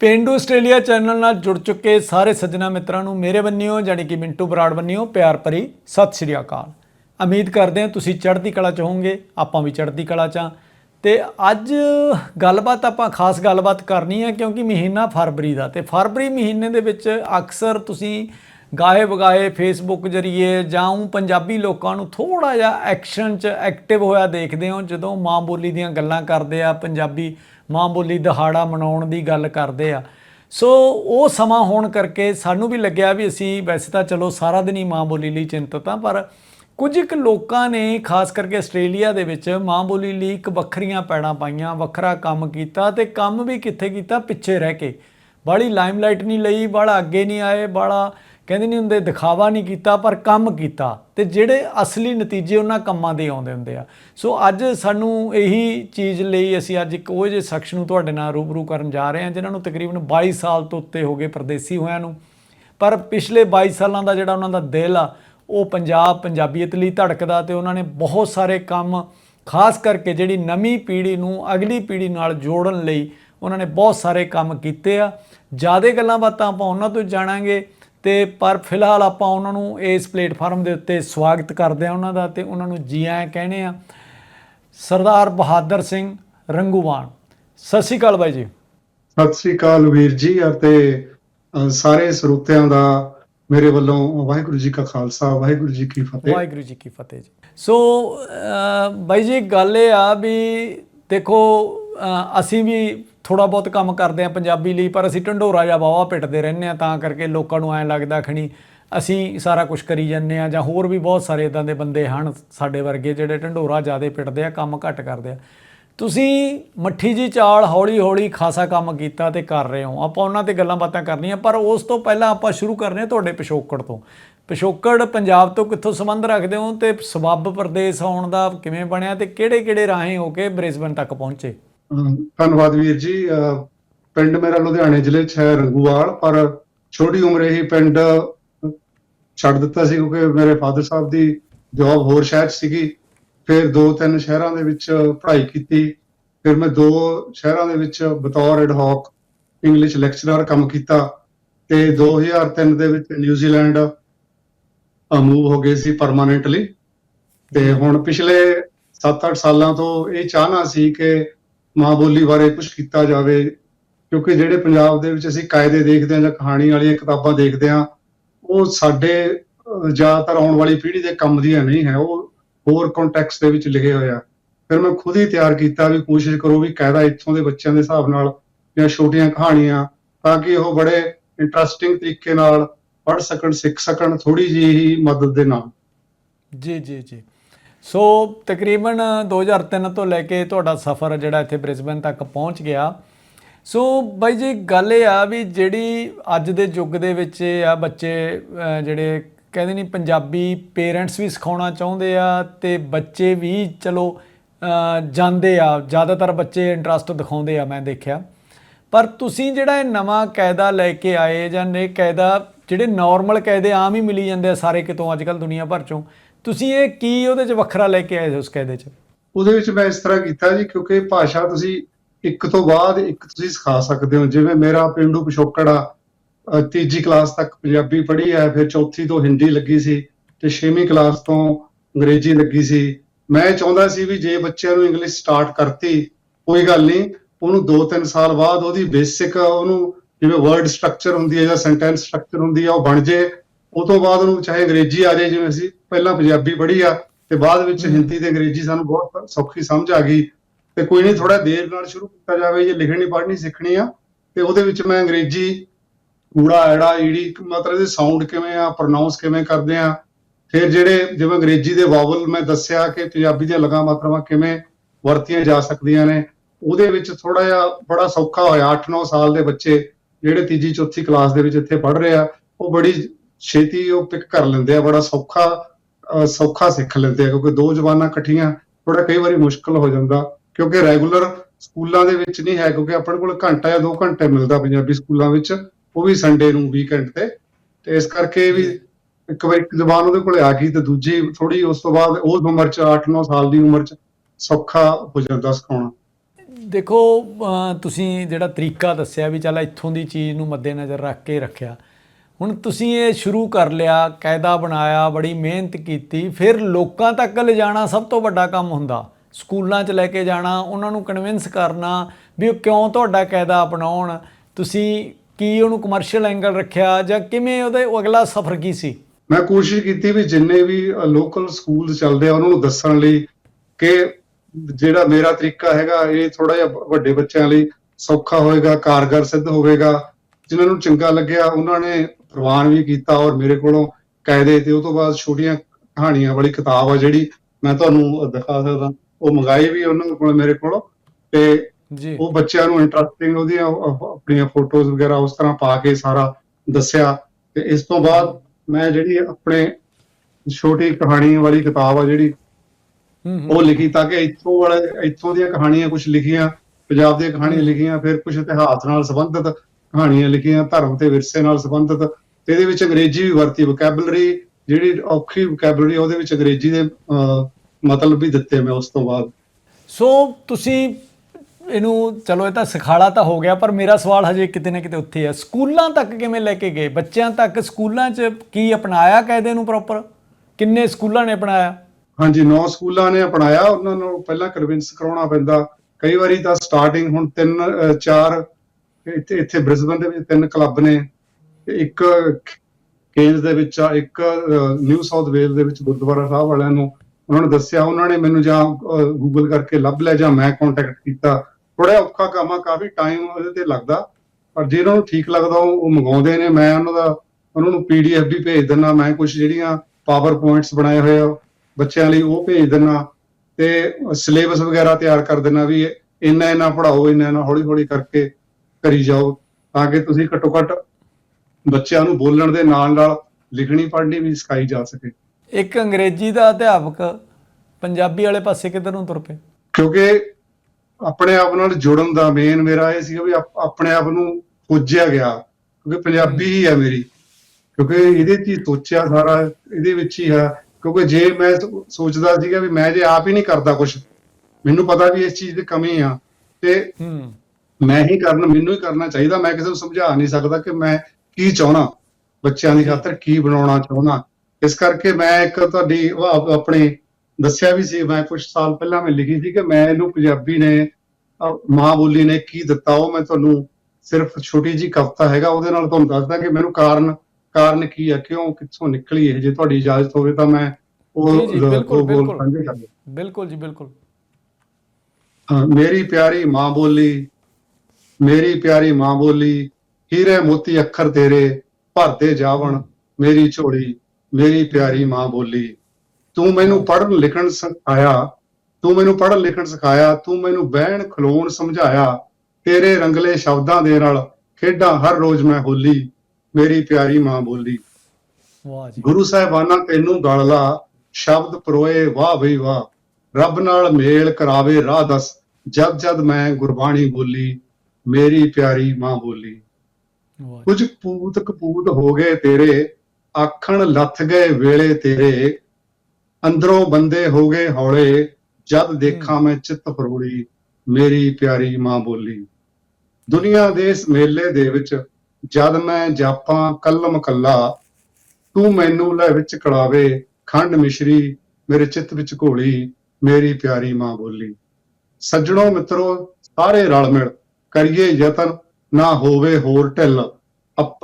ਪੇਂਡੂ Australia channel ਨਾਲ ਜੁੜ ਚੁੱਕੇ ਸਾਰੇ ਸੱਜਣਾ ਮਿੱਤਰਾਂ ਨੂੰ ਮੇਰੇ ਬੰਨਿਓ, ਜਾਣੀ ਕਿ ਮਿੰਟੂ ਬਰਾੜ ਬੰਨਿਓ, ਪਿਆਰ ਭਰੀ ਸਤਿ ਸ਼੍ਰੀ ਅਕਾਲ। ਉਮੀਦ ਕਰਦੇ ਹਾਂ ਤੁਸੀਂ ਚੜ੍ਹਦੀ ਕਲਾ ਚ ਹੋਵੋਗੇ, ਆਪਾਂ ਵੀ ਚੜ੍ਹਦੀ ਕਲਾ ਚ ਹਾਂ। ਤੇ ਅੱਜ ਗੱਲਬਾਤ ਆਪਾਂ ਖਾਸ ਗੱਲਬਾਤ ਕਰਨੀ ਹੈ ਕਿਉਂਕਿ ਮਹੀਨਾ ਫਰਵਰੀ ਦਾ ਤੇ ਫਰਵਰੀ ਮਹੀਨੇ ਦੇ ਵਿੱਚ ਅਕਸਰ ਤੁਸੀਂ ਗਾਏ ਵਗਾਏ ਫੇਸਬੁੱਕ ਜਰੀਏ ਜਾਂ ਊਂ ਪੰਜਾਬੀ ਲੋਕਾਂ ਨੂੰ ਥੋੜਾ ਜਿਹਾ ਐਕਸ਼ਨ 'ਚ ਐਕਟਿਵ ਹੋਇਆ ਦੇਖਦੇ ਹੋ, ਜਦੋਂ ਮਾਂ ਬੋਲੀ ਦੀਆਂ ਗੱਲਾਂ ਕਰਦੇ ਆ ਪੰਜਾਬੀ ਮਾਂ ਬੋਲੀ ਦਿਹਾੜਾ ਮਨਾਉਣ ਦੀ ਗੱਲ ਕਰਦੇ ਆ। ਸੋ ਉਹ ਸਮਾਂ ਹੋਣ ਕਰਕੇ ਸਾਨੂੰ ਵੀ ਲੱਗਿਆ ਵੀ ਅਸੀਂ ਵੈਸੇ ਤਾਂ ਚਲੋ ਸਾਰਾ ਦਿਨ ਹੀ ਮਾਂ ਬੋਲੀ ਲਈ ਚਿੰਤਤ ਹਾਂ ਪਰ ਕੁਝ ਇੱਕ ਲੋਕਾਂ ਨੇ, ਖਾਸ ਕਰਕੇ ਆਸਟ੍ਰੇਲੀਆ ਦੇ ਵਿੱਚ ਮਾਂ ਬੋਲੀ ਲਈ ਇੱਕ ਵੱਖਰੀਆਂ ਪੈੜਾਂ ਪਾਈਆਂ, ਵੱਖਰਾ ਕੰਮ ਕੀਤਾ ਤੇ ਕੰਮ ਵੀ ਕਿੱਥੇ ਕੀਤਾ? ਪਿੱਛੇ ਰਹਿ ਕੇ। ਬਾਹਲੀ ਲਾਈਮਲਾਈਟ ਨਹੀਂ ਲਈ, ਬਾਹਲਾ ਅੱਗੇ ਨਹੀਂ ਆਏ, ਬਾਹਲਾ ਕਹਿੰਦੇ ਨਹੀਂ ਹੁੰਦੇ, ਦਿਖਾਵਾ ਨਹੀਂ ਕੀਤਾ, ਪਰ ਕੰਮ ਕੀਤਾ। ਤੇ ਜਿਹੜੇ ਅਸਲੀ ਨਤੀਜੇ ਉਹਨਾਂ ਕੰਮਾਂ ਦੇ ਆਉਂਦੇ ਹੁੰਦੇ ਆ। ਸੋ ਅੱਜ ਸਾਨੂੰ ਇਹੀ ਚੀਜ਼ ਲਈ ਅਸੀਂ ਅੱਜ ਇੱਕ ਉਹ ਜਿਹੇ ਸ਼ਖਸ ਨੂੰ ਤੁਹਾਡੇ ਨਾਲ ਰੂਬਰੂ ਕਰਨ ਜਾ ਰਹੇ ਹਾਂ, ਜਿਨ੍ਹਾਂ ਨੂੰ ਤਕਰੀਬਨ 22 ਸਾਲ ਤੋਂ ਉੱਤੇ ਹੋ ਗਏ ਪਰਦੇਸੀ ਹੋਇਆਂ ਨੂੰ। ਪਰ ਪਿਛਲੇ 22 ਸਾਲਾਂ ਦਾ ਜਿਹੜਾ ਉਹਨਾਂ ਦਾ ਦਿਲ ਆ, ਉਹ ਪੰਜਾਬ ਪੰਜਾਬੀਅਤ ਲਈ ਧੜਕਦਾ ਤੇ ਉਹਨਾਂ ਨੇ ਬਹੁਤ ਸਾਰੇ ਕੰਮ, ਖਾਸ ਕਰਕੇ ਜਿਹੜੀ ਨਵੀਂ ਪੀੜ੍ਹੀ ਨੂੰ ਅਗਲੀ ਪੀੜ੍ਹੀ ਨਾਲ ਜੋੜਨ ਲਈ ਉਹਨਾਂ ਨੇ ਬਹੁਤ ਸਾਰੇ ਕੰਮ ਕੀਤੇ ਆ। ਜ਼ਿਆਦਾ ਗੱਲਾਂ ਬਾਤਾਂ ਆਪਾਂ ਉਹਨਾਂ ਤੋਂ ਜਾਣਾਂਗੇ। ਤੇ ਪਰ ਫਿਲਹਾਲ ਆਪਾਂ ਉਹਨਾਂ ਨੂੰ ਇਸ ਪਲੇਟਫਾਰਮ ਦੇ ਉੱਤੇ ਸਵਾਗਤ ਕਰਦੇ ਆ ਉਹਨਾਂ ਦਾ ਤੇ ਉਹਨਾਂ ਨੂੰ ਜੀ ਆਇਆਂ ਕਹਿੰਦੇ ਆ ਸਰਦਾਰ ਬਹਾਦਰ ਸਿੰਘ ਰੰਗੂਵਾਨ ਸਤਿ ਸ਼੍ਰੀ ਅਕਾਲ ਬਾਈ ਜੀ। ਸਤਿ ਸ੍ਰੀ ਅਕਾਲ ਵੀਰ ਜੀ ਅਤੇ ਸਾਰੇ ਸਰੋਤਿਆਂ ਦਾ ਮੇਰੇ ਵੱਲੋਂ ਵਾਹਿਗੁਰੂ ਜੀ ਕਾ ਖਾਲਸਾ ਵਾਹਿਗੁਰੂ ਜੀ ਕੀ ਫਤਿਹ। ਵਾਹਿਗੁਰੂ ਜੀ ਕੀ ਫਤਿਹ ਜੀ। ਸੋ ਬਾਈ ਜੀ ਗੱਲ ਇਹ ਆ ਵੀ ਦੇਖੋ ਅਸੀਂ ਵੀ ਥੋੜਾ ਬਹੁਤ ਕੰਮ ਕਰਦੇ ਆ ਪੰਜਾਬੀ ਲਈ, ਪਰ ਅਸੀਂ ਢੰਡੋਰਾ ਜਾਂ ਵਾਵਾ ਪਿੱਟਦੇ ਰਹਿੰਦੇ ਆ ਤਾਂ ਕਰਕੇ ਲੋਕਾਂ ਨੂੰ ਐਂ ਲੱਗਦਾ ਖਣੀ ਅਸੀਂ ਸਾਰਾ ਕੁਝ ਕਰੀ ਜਾਂਦੇ ਆ ਜਾਂ ਹੋਰ ਵੀ ਬਹੁਤ ਸਾਰੇ ਇਦਾਂ ਦੇ ਬੰਦੇ ਹਨ ਸਾਡੇ ਵਰਗੇ ਜਿਹੜੇ ਢੰਡੋਰਾ ਜ਼ਿਆਦਾ ਪਿੱਟਦੇ ਆ, ਕੰਮ ਘੱਟ ਕਰਦੇ ਆ। ਤੁਸੀਂ ਮੱਠੀ ਜੀ ਚਾਲ ਹੌਲੀ ਹੌਲੀ ਖਾਸਾ ਕੰਮ ਕੀਤਾ ਤੇ ਕਰ ਰਹੇ ਹੋ। ਆਪਾਂ ਉਹਨਾਂ ਤੇ ਗੱਲਾਂ ਬਾਤਾਂ ਕਰਨੀਆਂ, ਪਰ ਉਸ ਤੋਂ ਪਹਿਲਾਂ ਆਪਾਂ ਸ਼ੁਰੂ ਕਰਨੇ ਤੁਹਾਡੇ ਪਿਛੋਕੜ ਤੋਂ। ਪਿਛੋਕੜ ਪੰਜਾਬ ਤੋਂ ਕਿੱਥੋਂ ਸੰਬੰਧ ਰੱਖਦੇ ਹੋ ਤੇ ਸਬੱਬ ਪ੍ਰਦੇਸ਼ ਆਉਣ ਦਾ ਕਿਵੇਂ ਬਣਿਆ ਤੇ ਕਿਹੜੇ ਕਿਹੜੇ ਰਾਹੀਂ ਹੋ ਕੇ ਬ੍ਰਿਸਬਨ ਤੱਕ ਪਹੁੰਚੇ? ਧੰਨਵਾਦ ਵੀਰ ਜੀ। ਪਿੰਡ ਮੇਰਾ ਲੁਧਿਆਣੇ ਜ਼ਿਲ੍ਹੇ 'ਚ ਹੈ ਰੰਗੂਵਾਲ, ਪਰ ਛੋਟੀ ਉਮਰੇ ਹੀ ਪਿੰਡ ਛੱਡ ਦਿੱਤਾ ਸੀ ਕਿਉਂਕਿ ਮੇਰੇ ਫਾਦਰ ਸਾਹਿਬ ਦੀ ਜੌਬ ਹੋਰ ਸ਼ਹਿਰ ਸੀਗੀ। ਫਿਰ ਦੋ ਤਿੰਨ ਸ਼ਹਿਰਾਂ ਦੇ ਵਿੱਚ ਪੜ੍ਹਾਈ ਕੀਤੀ। ਫਿਰ ਮੈਂ ਦੋ ਸ਼ਹਿਰਾਂ ਦੇ ਵਿੱਚ ਬਤੌਰ ਐਡ ਹੌਕ ਇੰਗਲਿਸ਼ ਲੈਕਚਰਰ ਕੰਮ ਕੀਤਾ ਤੇ 2003 ਦੇ ਵਿੱਚ ਨਿਊਜ਼ੀਲੈਂਡ ਮੂਵ ਹੋ ਗਏ ਸੀ ਪਰਮਾਨੈਂਟਲੀ ਤੇ ਹੁਣ ਪਿਛਲੇ 7-8 ਸਾਲਾਂ ਤੋਂ ਇਹ ਚਾਹਨਾ ਸੀ ਕਿ ਮਾਂ ਬੋਲੀ ਬਾਰੇ ਕੁਝ ਕੀਤਾ ਜਾਵੇ, ਕਿਉਂਕਿ ਜਿਹੜੇ ਪੰਜਾਬ ਦੇ ਵਿੱਚ ਅਸੀਂ ਕਾਇਦੇ ਦੇਖਦੇ ਹਾਂ ਜਾਂ ਕਹਾਣੀ ਵਾਲੀਆਂ ਕਿਤਾਬਾਂ ਦੇਖਦੇ ਹਾਂ, ਉਹ ਸਾਡੇ ਜ਼ਿਆਦਾਤਰ ਆਉਣ ਵਾਲੀ ਪੀੜ੍ਹੀ ਦੇ ਕੰਮ ਦੀਆਂ ਨਹੀਂ ਹੈ, ਉਹ ਹੋਰ ਕੰਟੈਕਸਟ ਦੇ ਵਿੱਚ ਲਿਖੇ ਹੋਏ ਫਿਰ ਮੈਂ ਖੁਦ ਹੀ ਤਿਆਰ ਕੀਤਾ ਵੀ ਕੋਸ਼ਿਸ਼ ਕਰੋ ਵੀ ਕਾਇਦਾ ਇੱਥੋਂ ਦੇ ਬੱਚਿਆਂ ਦੇ ਹਿਸਾਬ ਨਾਲ ਜਾਂ ਛੋਟੀਆਂ ਕਹਾਣੀਆਂ, ਤਾਂ ਕਿ ਉਹ ਬੜੇ ਇੰਟਰਸਟਿੰਗ ਤਰੀਕੇ ਨਾਲ ਪੜ੍ਹ ਸਕਣ, ਸਿੱਖ ਸਕਣ ਥੋੜੀ ਜਿਹੀ ਮਦਦ ਦੇ ਨਾਲ। ਜੀ ਜੀ ਜੀ। ਸੋ ਤਕਰੀਬਨ 2003 ਤੋਂ ਲੈ ਕੇ ਤੁਹਾਡਾ ਸਫ਼ਰ ਜਿਹੜਾ ਇੱਥੇ ਬ੍ਰਿਸਬਨ ਤੱਕ ਪਹੁੰਚ ਗਿਆ। ਸੋ ਬਾਈ ਜੀ, ਗੱਲ ਇਹ ਆ ਵੀ ਜਿਹੜੀ ਅੱਜ ਦੇ ਯੁੱਗ ਦੇ ਵਿੱਚ ਆ ਬੱਚੇ ਜਿਹੜੇ ਕਹਿੰਦੇ ਨਹੀਂ ਪੰਜਾਬੀ ਪੇਰੈਂਟਸ ਵੀ ਸਿਖਾਉਣਾ ਚਾਹੁੰਦੇ ਆ ਤੇ ਬੱਚੇ ਵੀ ਚਲੋ ਜਾਂਦੇ ਆ। ਜ਼ਿਆਦਾਤਰ ਬੱਚੇ ਇੰਟਰਸਟ ਦਿਖਾਉਂਦੇ ਆ ਮੈਂ ਦੇਖਿਆ। ਪਰ ਤੁਸੀਂ ਜਿਹੜਾ ਇਹ ਨਵਾਂ ਕਾਇਦਾ ਲੈ ਕੇ ਆਏ ਜਾਂ ਇਹ ਕਾਇਦਾ ਜਿਹੜੇ ਨਾਰਮਲ ਕਾਇਦੇ ਆਮ ਹੀ ਮਿਲੀ ਜਾਂਦੇ ਆ ਸਾਰੇ ਕਿਤੋਂ ਅੱਜ ਕੱਲ ਦੁਨੀਆ ਭਰ ਚੋਂ ਤੁਸੀਂ ਇਹ ਕੀ ਉਹਦੇ ਚ ਵੱਖਰਾ ਲੈ ਕੇ ਆਏ ਉਸ ਕਾਇਦੇ ਚ? ਉਹਦੇ ਵਿੱਚ ਮੈਂ ਇਸ ਤਰ੍ਹਾਂ ਕੀਤਾ ਜੀ, ਕਿਉਂਕਿ ਭਾਸ਼ਾ ਤੁਸੀਂ ਇੱਕ ਤੋਂ ਬਾਅਦ ਇੱਕ ਤੁਸੀਂ ਸਿਖਾ ਸਕਦੇ ਹੋ। ਜਿਵੇਂ ਮੇਰਾ ਪਿੰਡੂ ਪਿਛੋਕੜ ਤੀਜੀ ਕਲਾਸ ਤੱਕ ਪੰਜਾਬੀ ਪੜ੍ਹੀ ਹੈ, ਫਿਰ ਚੌਥੀ ਤੋਂ ਹਿੰਦੀ ਲੱਗੀ ਸੀ ਤੇ ਛੇਵੀਂ ਕਲਾਸ ਤੋਂ ਅੰਗਰੇਜ਼ੀ ਲੱਗੀ ਸੀ। ਮੈਂ ਚਾਹੁੰਦਾ ਸੀ ਵੀ ਜੇ ਬੱਚਿਆਂ ਨੂੰ ਇੰਗਲਿਸ਼ ਸਟਾਰਟ ਕਰਤੀ, ਕੋਈ ਗੱਲ ਨਹੀਂ, ਉਹਨੂੰ 2-3 ਸਾਲ ਬਾਅਦ ਉਹਦੀ ਬੇਸਿਕ ਉਹਨੂੰ ਜਿਵੇਂ ਵਰਡ ਸਟਰਕਚਰ ਹੁੰਦੀ ਹੈ ਜਾਂ ਸੈਂਟੈਂਸ ਸਟਰਕਚਰ ਹੁੰਦੀ ਹੈ, ਉਹ ਬਣ ਜੇ। ਉਹ ਤੋਂ ਬਾਅਦ ਉਹਨੂੰ ਚਾਹੇ ਅੰਗਰੇਜ਼ੀ ਆ ਜਾਏ ਜਿਵੇਂ ਅਸੀਂ ਪਹਿਲਾਂ ਪੰਜਾਬੀ ਪੜ੍ਹੀ ਆ ਤੇ ਬਾਅਦ ਵਿੱਚ ਹਿੰਦੀ ਤੇ ਅੰਗਰੇਜ਼ੀ ਸਾਨੂੰ ਬਹੁਤ ਸੌਖੀ ਸਮਝ ਆ ਗਈ। ਤੇ ਕੋਈ ਨਹੀਂ ਥੋੜਾ ਦੇਰ ਨਾਲ ਸ਼ੁਰੂ ਕੀਤਾ ਜਾਵੇ ਜੇ ਲਿਖਣੀ ਪੜ੍ਹਨੀ ਸਿੱਖਣੀ ਆ ਤੇ ਉਹਦੇ ਵਿੱਚ ਮੈਂ ਅੰਗਰੇਜ਼ੀ ਕੂੜਾ ਐੜਾ ਈੜੀ ਮਤਲਬ ਇਹਦੇ ਸਾਊਂਡ ਕਿਵੇਂ ਆ ਪ੍ਰੋਨਾਂਸ ਕਿਵੇਂ ਕਰਦੇ ਆ ਫਿਰ ਜਿਹੜੇ ਜਿਵੇਂ ਅੰਗਰੇਜ਼ੀ ਦੇ ਵਾਵਲ ਮੈਂ ਦੱਸਿਆ ਕਿ ਪੰਜਾਬੀ ਦੀਆਂ ਲਗਾ ਮਾਤਰਾਵਾਂ ਕਿਵੇਂ ਵਰਤੀਆਂ ਜਾ ਸਕਦੀਆਂ ਨੇ ਉਹਦੇ ਵਿੱਚ ਥੋੜਾ ਜਿਹਾ ਬੜਾ ਸੌਖਾ ਹੋਇਆ। 8-9 ਸਾਲ ਦੇ ਬੱਚੇ ਜਿਹੜੇ ਤੀਜੀ ਚੌਥੀ ਕਲਾਸ ਦੇ ਵਿੱਚ ਇੱਥੇ ਪੜ੍ਹ ਰਹੇ ਆ ਉਹ ਬੜੀ ਛੇਤੀ ਉਹ ਪਿਕ ਕਰ ਲੈਂਦੇ ਆ ਬੜਾ ਸੌਖਾ ਸੌਖਾ ਸਿੱਖ ਲੈਂਦੇ ਆ, ਕਿਉਂਕਿ ਦੋ ਜ਼ਬਾਨਾਂ ਇਕੱਠੀਆਂ ਥੋੜਾ ਕਈ ਵਾਰੀ ਮੁਸ਼ਕਲ ਹੋ ਜਾਂਦਾ, ਕਿਉਂਕਿ ਰੈਗੂਲਰ ਸਕੂਲਾਂ ਦੇ ਵਿੱਚ ਨਹੀਂ ਹੈ, ਕਿਉਂਕਿ ਆਪਣੇ ਕੋਲ ਘੰਟਾ ਜਾਂ 2 ਘੰਟੇ ਮਿਲਦਾ ਪੰਜਾਬੀ ਸਕੂਲਾਂ ਵਿੱਚ, ਉਹ ਵੀ ਸੰਡੇ ਨੂੰ ਵੀਕਐਂਡ ਤੇ ਤੇ ਇਸ ਕਰਕੇ ਵੀ ਇੱਕ ਵਾਰ ਇੱਕ ਜ਼ਬਾਨ ਉਹਦੇ ਕੋਲੇ ਆ ਗਈ ਤੇ ਦੂਜੀ ਥੋੜੀ ਉਸ ਤੋਂ ਬਾਅਦ ਉਸ ਉਮਰ ਚ 8-9 ਸਾਲ ਦੀ ਉਮਰ ਚ ਸੌਖਾ ਹੋ ਜਾਂਦਾ ਸਿਖਾਉਣਾ। ਦੇਖੋ, ਅਹ, ਤੁਸੀਂ ਜਿਹੜਾ ਤਰੀਕਾ ਦੱਸਿਆ ਵੀ ਚੱਲ ਇੱਥੋਂ ਦੀ ਚੀਜ਼ ਨੂੰ ਮੱਦੇਨਜ਼ਰ ਰੱਖ ਕੇ ਰੱਖਿਆ ਹੁਣ ਤੁਸੀਂ ਇਹ ਸ਼ੁਰੂ ਕਰ ਲਿਆ, ਕਾਇਦਾ ਬਣਾਇਆ, ਬੜੀ ਮਿਹਨਤ ਕੀਤੀ, ਫਿਰ ਲੋਕਾਂ ਤੱਕ ਲਿਜਾਣਾ ਸਭ ਤੋਂ ਵੱਡਾ ਕੰਮ ਹੁੰਦਾ। ਸਕੂਲਾਂ 'ਚ ਲੈ ਕੇ ਜਾਣਾ, ਉਹਨਾਂ ਨੂੰ ਕਨਵਿੰਸ ਕਰਨਾ ਵੀ ਉਹ ਕਿਉਂ ਤੁਹਾਡਾ ਕਾਇਦਾ ਅਪਣਾਉਣ, ਤੁਸੀਂ ਕੀ ਉਹਨੂੰ ਕਮਰਸ਼ੀਅਲ ਐਂਗਲ ਰੱਖਿਆ ਜਾਂ ਕਿਵੇਂ ਉਹਦੇ ਅਗਲਾ ਸਫ਼ਰ ਕੀ ਸੀ? ਮੈਂ ਕੋਸ਼ਿਸ਼ ਕੀਤੀ ਵੀ ਜਿੰਨੇ ਵੀ ਲੋਕਲ ਸਕੂਲ ਚੱਲਦੇ ਆ, ਉਹਨਾਂ ਨੂੰ ਦੱਸਣ ਲਈ ਕਿ ਜਿਹੜਾ ਮੇਰਾ ਤਰੀਕਾ ਹੈਗਾ, ਇਹ ਥੋੜਾ ਜਿਹਾ ਵੱਡੇ ਬੱਚਿਆਂ ਲਈ ਸੌਖਾ ਹੋਏਗਾ, ਕਾਰਗਰ ਸਿੱਧ ਹੋਵੇਗਾ। ਜਿਨ੍ਹਾਂ ਨੂੰ ਚੰਗਾ ਲੱਗਿਆ, ਉਹਨਾਂ ਨੇ ਪ੍ਰਵਾਨ ਵੀ ਕੀਤਾ ਔਰ ਮੇਰੇ ਕੋਲੋਂ ਕਾਇਦੇ ਤੇ ਉਹ ਤੋਂ ਬਾਅਦ ਛੋਟੀਆਂ ਕਹਾਣੀਆਂ ਵਾਲੀ ਕਿਤਾਬ ਆ ਜਿਹੜੀ ਮੈਂ ਤੁਹਾਨੂੰ ਦਿਖਾ ਸਕਦਾ। ਉਹ ਮੰਗਾਈ ਵੀ ਉਹਨਾਂ ਕੋਲ ਮੇਰੇ ਕੋਲੋਂ ਤੇ ਜੀ। ਉਹ ਬੱਚਿਆਂ ਨੂੰ ਇੰਟਰਸਟਿੰਗ ਉਹਦੀਆਂ ਆਪਣੀਆਂ ਫੋਟੋਜ਼ ਵਗੈਰਾ ਉਸ ਤਰ੍ਹਾਂ ਪਾ ਕੇ ਸਾਰਾ ਦੱਸਿਆ। ਤੇ ਇਸ ਤੋਂ ਬਾਅਦ ਮੈਂ ਜਿਹੜੀ ਆਪਣੇ ਛੋਟੀ ਕਹਾਣੀ ਵਾਲੀ ਕਿਤਾਬ ਆ ਜਿਹੜੀ ਉਹ ਲਿਖੀ ਤਾਂ ਕਿ ਇੱਥੋਂ ਵਾਲੇ ਇੱਥੋਂ ਦੀਆਂ ਕਹਾਣੀਆਂ ਕੁਝ ਲਿਖੀਆਂ ਪੰਜਾਬ ਦੀਆਂ ਕਹਾਣੀਆਂ ਲਿਖੀਆਂ ਫਿਰ ਕੁਝ ਇਤਿਹਾਸ ਨਾਲ ਸੰਬੰਧਿਤ ਕਹਾਣੀਆਂ ਲਿਖੀਆਂ ਧਰਮ ਤੇ ਵਿਰਸੇ ਨਾਲ ਸੰਬੰਧਿਤ ਤੇ ਇਹਦੇ ਵਿੱਚ ਅੰਗਰੇਜ਼ੀ ਵੀ ਵਰਤੀ ਵੋਕੈਬਲਰੀ ਜਿਹੜੀ ਔਖੀ ਵੋਕੈਬਲਰੀ ਉਹਦੇ ਵਿੱਚ ਅੰਗਰੇਜ਼ੀ ਦੇ ਮਤਲਬ ਵੀ ਦਿੱਤੇ ਮੈਂ ਉਸ ਤੋਂ ਬਾਅਦ। ਸੋ ਤੁਸੀਂ ਇਹਨੂੰ ਚਲੋ ਇਹ ਤਾਂ ਸਿਖਾਲਾ ਤਾਂ ਹੋ ਗਿਆ ਪਰ ਮੇਰਾ ਸਵਾਲ ਹਜੇ ਕਿਤੇ ਨਾ ਕਿਤੇ ਉੱਥੇ ਹੈ। ਸਕੂਲਾਂ ਤੱਕ ਕਿਵੇਂ ਲੈ ਕੇ ਗਏ? ਬੱਚਿਆਂ ਤੱਕ ਸਕੂਲਾਂ 'ਚ ਕੀ ਅਪਣਾਇਆ ਕਾਇਦੇ ਨੂੰ ਪ੍ਰੋਪਰ ਕਿੰਨੇ ਸਕੂਲਾਂ ਨੇ ਅਪਣਾਇਆ? ਹਾਂਜੀ ਨੌ ਸਕੂਲਾਂ ਨੇ ਅਪਣਾਇਆ। ਉਹਨਾਂ ਨੂੰ ਪਹਿਲਾਂ ਕਨਵਿੰਸ ਕਰਾਉਣਾ ਪੈਂਦਾ। ਕਈ ਵਾਰੀ ਤਾਂ ਸਟਾਰਟਿੰਗ ਹੁਣ ਤਿੰਨ ਚਾਰ ਇੱਥੇ ਇੱਥੇ ਬ੍ਰਿਸਬਨ ਦੇ ਵਿੱਚ ਤਿੰਨ ਕਲੱਬ ਨੇ। ਇੱਕ ਕੇਸ ਦੇ ਵਿੱਚ ਇੱਕ ਨਿਊ ਸਾਊਥ ਵੇਲ ਦੇ ਵਿੱਚ ਗੁਰਦੁਆਰਾ ਸਾਹਿਬ ਵਾਲਿਆਂ ਨੂੰ ਉਹਨਾਂ ਨੇ ਦੱਸਿਆ, ਉਹਨਾਂ ਨੇ ਮੈਨੂੰ ਜਾਂ ਗੂਗਲ ਕਰਕੇ ਲੱਭ ਲਿਆ ਜਾਂ ਮੈਂ ਕੰਟੈਕਟ ਕੀਤਾ। ਥੋੜਾ ਔਖਾ ਕੰਮ ਆ, ਕਾਫੀ ਟਾਈਮ ਉਹਦੇ ਤੇ ਲੱਗਦਾ, ਪਰ ਜੇ ਉਹਨਾਂ ਨੂੰ ਠੀਕ ਲੱਗਦਾ, ਉਹ ਮੰਗਾਉਂਦੇ ਨੇ। ਮੈਂ ਉਹਨਾਂ ਦਾ, ਉਹਨਾਂ ਨੂੰ ਪੀਡੀਐਫ ਵੀ ਭੇਜ ਦਿੰਦਾ, ਮੈਂ ਕੁਝ ਜਿਹੜੀਆਂ ਪਾਵਰ ਪੁਆਇੰਟਸ ਬਣਾਏ ਹੋਏ ਆ, ਬੱਚਿਆਂ ਲਈ ਉਹ ਭੇਜ ਦਿੰਦਾ। ਤੇ ਸਿਲੇਬਸ ਵਗੈਰਾ ਤਿਆਰ ਕਰ ਦਿੰਦਾ ਵੀ ਇੰਨਾ ਇੰਨਾ ਪੜਾਓ ਇੰਨਾ ਇੰਨਾ ਹੌਲੀ ਹੌਲੀ ਕਰਕੇ ਕਰੀ ਜਾਓ, ਤਾਂ ਕਿ ਤੁਸੀਂ ਘੱਟੋ ਘੱਟ ਬੱਚਿਆਂ ਨੂੰ ਬੋਲਣ ਦੇ ਨਾਲ ਨਾਲ ਲਿਖਣੀ ਪੜ੍ਹਨੀ ਵੀ ਸਿਖਾਈ ਜਾ ਸਕੇ। ਇੱਕ ਅੰਗਰੇਜ਼ੀ ਦਾ ਅਧਿਆਪਕ ਪੰਜਾਬੀ ਵਾਲੇ ਪਾਸੇ ਕਿੱਧਰ ਨੂੰ ਤੁਰ ਪਏ ਕਿਉਂਕਿ ਆਪਣੇ ਆਪ ਨਾਲ ਜੁੜਨ ਦਾ ਮੇਨ ਮੇਰਾ ਇਹ ਸੀਗਾ ਵੀ ਆਪ- ਆਪਣੇ ਆਪ ਨੂੰ ਪੁੱਜਿਆ ਗਿਆ ਕਿਉਂਕਿ ਪੰਜਾਬੀ ਹੀ ਹੈ ਮੇਰੀ। ਕਿਉਂਕਿ ਇਹਦੇ 'ਚ ਹੀ ਸੋਚਿਆ ਸਾਰਾ ਇਹਦੇ ਵਿੱਚ ਹੀ ਹੈ। ਕਿਉਂਕਿ ਜੇ ਮੈਂ ਸੋ- ਸੋਚਦਾ ਸੀਗਾ ਵੀ ਮੈਂ ਜੇ ਆਪ ਹੀ ਨਹੀਂ ਕਰਦਾ ਕੁਝ ਮੈਨੂੰ ਪਤਾ ਵੀ ਇਸ ਚੀਜ਼ ਦੀ ਕਮੀ ਆ। ਤੇ ਹੂੰ। ਮੈਂ ਹੀ ਕਰਨਾ ਮੈਨੂੰ ਹੀ ਕਰਨਾ ਚਾਹੀਦਾ। ਮੈਂ ਕਿਸੇ ਨੂੰ ਸਮਝਾ ਨਹੀਂ ਸਕਦਾ ਕਿ ਮੈਂ ਕੀ ਚਾਹਣਾ? ਬੱਚਿਆਂ ਦੀ ਖਾਤਰ ਕੀ ਬਣਾਉਣਾ ਚਾਹਣਾ? ਇਸ ਕਰਕੇ ਮੈਂ ਇੱਕ ਤੁਹਾਡੀ ਆਪਣੀ ਦੱਸਿਆ ਵੀ ਸੀ ਮੈਂ ਕੁਝ ਸਾਲ ਪਹਿਲਾਂ ਮੈਂ ਲਿਖੀ ਸੀ ਕਿ ਮੈਂ ਇਹਨੂੰ ਪੰਜਾਬੀ ਨੇ ਮਾਂ ਬੋਲੀ ਨੇ ਕੀ ਦਿੱਤਾ ਉਹ ਮੈਂ ਤੁਹਾਨੂੰ ਸਿਰਫ ਛੋਟੀ ਜੀ ਕਵਿਤਾ ਹੈਗਾ ਉਹਦੇ ਨਾਲ ਤੁਹਾਨੂੰ ਦੱਸਦਾ ਕਿ ਮੈਨੂੰ ਕਾਰਨ ਕਾਰਨ ਕੀ ਹੈ ਕਿਉਂ ਕਿੱਥੋਂ ਨਿਕਲੀ ਇਹ ਜੇ ਤੁਹਾਡੀ ਇਜਾਜ਼ਤ ਹੋਵੇ ਤਾਂ ਮੈਂ ਉਹ ਬਿਲਕੁਲ, ਬਿਲਕੁਲ। ਬਿਲਕੁਲ ਜੀ ਬਿਲਕੁਲ। ਮੇਰੀ ਪਿਆਰੀ ਮਾਂ ਬੋਲੀ ਮੇਰੀ ਪਿਆਰੀ ਮਾਂ ਬੋਲੀ ਹੀਰੇ ਮੋਤੀ ਅੱਖਰ ਤੇਰੇ ਭਰਦੇ ਜਾਵਣ ਮੇਰੀ ਝੋਲੀ ਮੇਰੀ ਪਿਆਰੀ ਮਾਂ ਬੋਲੀ। ਤੂੰ ਮੈਨੂੰ ਪੜ੍ਹਨ ਲਿਖਣ ਸਿਖਾਇਆ ਤੂੰ ਮੈਨੂੰ ਪੜ੍ਹਨ ਲਿਖਣ ਸਿਖਾਇਆ ਤੂੰ ਮੈਨੂੰ ਬਹਿਣ ਖਲੋਣ ਸਮਝਾਇਆ। ਤੇਰੇ ਰੰਗਲੇ ਸ਼ਬਦਾਂ ਦੇ ਨਾਲ ਖੇਡਾਂ ਹਰ ਰੋਜ਼ ਮੈਂ ਹੋਲੀ ਮੇਰੀ ਪਿਆਰੀ ਮਾਂ ਬੋਲੀ। ਵਾਹ ਜੀ। ਗੁਰੂ ਸਾਹਿਬਾਨਾ ਤੈਨੂੰ ਗਲ ਲਾ ਸ਼ਬਦ ਪਰੋਏ ਵਾਹ ਬਈ ਵਾਹ। ਰੱਬ ਨਾਲ ਮੇਲ ਕਰਾਵੇ ਰਾਹ ਦੱਸ ਜਦ ਜਦ ਮੈਂ ਗੁਰਬਾਣੀ ਬੋਲੀ ਮੇਰੀ ਪਿਆਰੀ ਮਾਂ ਬੋਲੀ। ਕੁਝ ਪੂਤ ਕਪੂਤ ਹੋ ਗਏ ਤੇਰੇ ਆਖਣ ਲੱਥ ਗਏ ਵੇਲੇ ਤੇਰੇ। ਅੰਦਰੋਂ ਬੰਦੇ ਹੋ ਗਏ ਹੌਲੇ ਜਦ ਦੇਖਾਂ ਮੈਂ ਚਿੱਤ ਫਰੋੜੀ ਮੇਰੀ ਪਿਆਰੀ ਮਾਂ ਬੋਲੀ। ਦੁਨੀਆ ਦੇ ਇਸ ਮੇਲੇ ਦੇ ਵਿੱਚ ਜਦ ਮੈਂ ਜਾਪਾਂ ਕਲਮ ਕੱਲਾ ਤੂੰ ਮੈਨੂੰ ਲੈ ਵਿੱਚ ਕੜਾਵੇ ਖੰਡ ਮਿਸ਼ਰੀ ਮੇਰੇ ਚਿੱਤ ਵਿੱਚ ਘੋਲੀ ਮੇਰੀ ਪਿਆਰੀ ਮਾਂ ਬੋਲੀ। ਸੱਜਣੋ ਮਿੱਤਰੋ ਸਾਰੇ ਰਲ ਮਿਲ ਕਰੀਏ ਯਤਨ ਨਾ ਹੋਵੇ ਹੋਰ ਢਿੱਲ।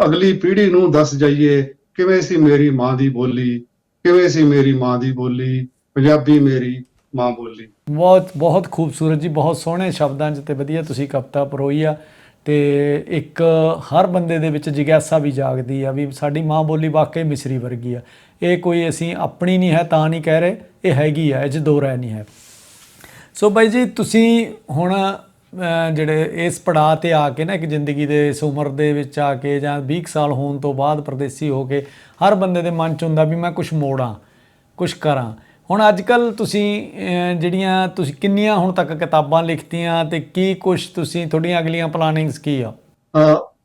ਅਗਲੀ ਪੀੜ੍ਹੀ ਨੂੰ ਦੱਸ ਜਾਈਏ, ਕਿਵੇਂ ਸੀ ਮੇਰੀ ਮਾਂ ਦੀ ਬੋਲੀ, ਕਿਵੇਂ ਸੀ ਮੇਰੀ ਮਾਂ ਦੀ ਬੋਲੀ, ਪੰਜਾਬੀ ਮੇਰੀ ਮਾਂ ਬੋਲੀ। ਬਹੁਤ ਬਹੁਤ ਖੂਬਸੂਰਤ ਜੀ, ਬਹੁਤ ਸੋਹਣੇ ਸ਼ਬਦਾਂ 'ਚ ਤੇ ਵਧੀਆ ਤੁਸੀਂ ਕਵਿਤਾ ਪਰੋਈ ਆ। ਤੇ ਇੱਕ ਹਰ ਬੰਦੇ ਦੇ ਵਿੱਚ ਜਿਗਿਆਸਾ ਵੀ ਜਾਗਦੀ ਆ, ਵੀ ਸਾਡੀ ਮਾਂ ਬੋਲੀ ਵਾਕਈ ਮਿਸਰੀ ਵਰਗੀ ਆ। ਇਹ ਕੋਈ ਅਸੀਂ ਆਪਣੀ ਨਹੀਂ ਹੈ, ਤਾਂ ਨਹੀਂ ਕਹਿ ਰਹੇ, ਇਹ ਹੈਗੀ ਆ, ਇਹ 'ਚ ਦੋ ਰਾਏ ਨਹੀਂ ਹੈ। ਸੋ ਬਾਈ ਜੀ, ਤੁਸੀਂ ਹੁਣ ਜਿਹੜੇ ਇਸ ਪੜਾਅ ਤੇ ਆ ਕੇ ਨਾ ਇੱਕ ਜ਼ਿੰਦਗੀ ਦੇ ਇਸ ਉਮਰ ਦੇ ਵਿੱਚ ਆ ਕੇ ਜਾਂ 20 ਸਾਲ ਹੋਣ ਤੋਂ ਬਾਅਦ ਪਰਦੇਸੀ ਹੋ ਕੇ ਹਰ ਬੰਦੇ ਦੇ ਮਨ 'ਚ ਹੁੰਦਾ ਵੀ ਮੈਂ ਕੁਝ ਮੋੜਾਂ ਕੁਝ ਕਰਾਂ। ਹੁਣ ਅੱਜ ਕੱਲ ਤੁਸੀਂ ਜਿਹੜੀਆਂ ਤੁਸੀਂ ਕਿੰਨੀਆਂ ਹੁਣ ਤੱਕ ਕਿਤਾਬਾਂ ਲਿਖਤੀਆਂ ਤੇ ਕੀ ਕੁਝ ਤੁਸੀਂ ਤੁਹਾਡੀਆਂ ਅਗਲੀਆਂ ਪਲਾਨਿੰਗਸ ਕੀ ਆ?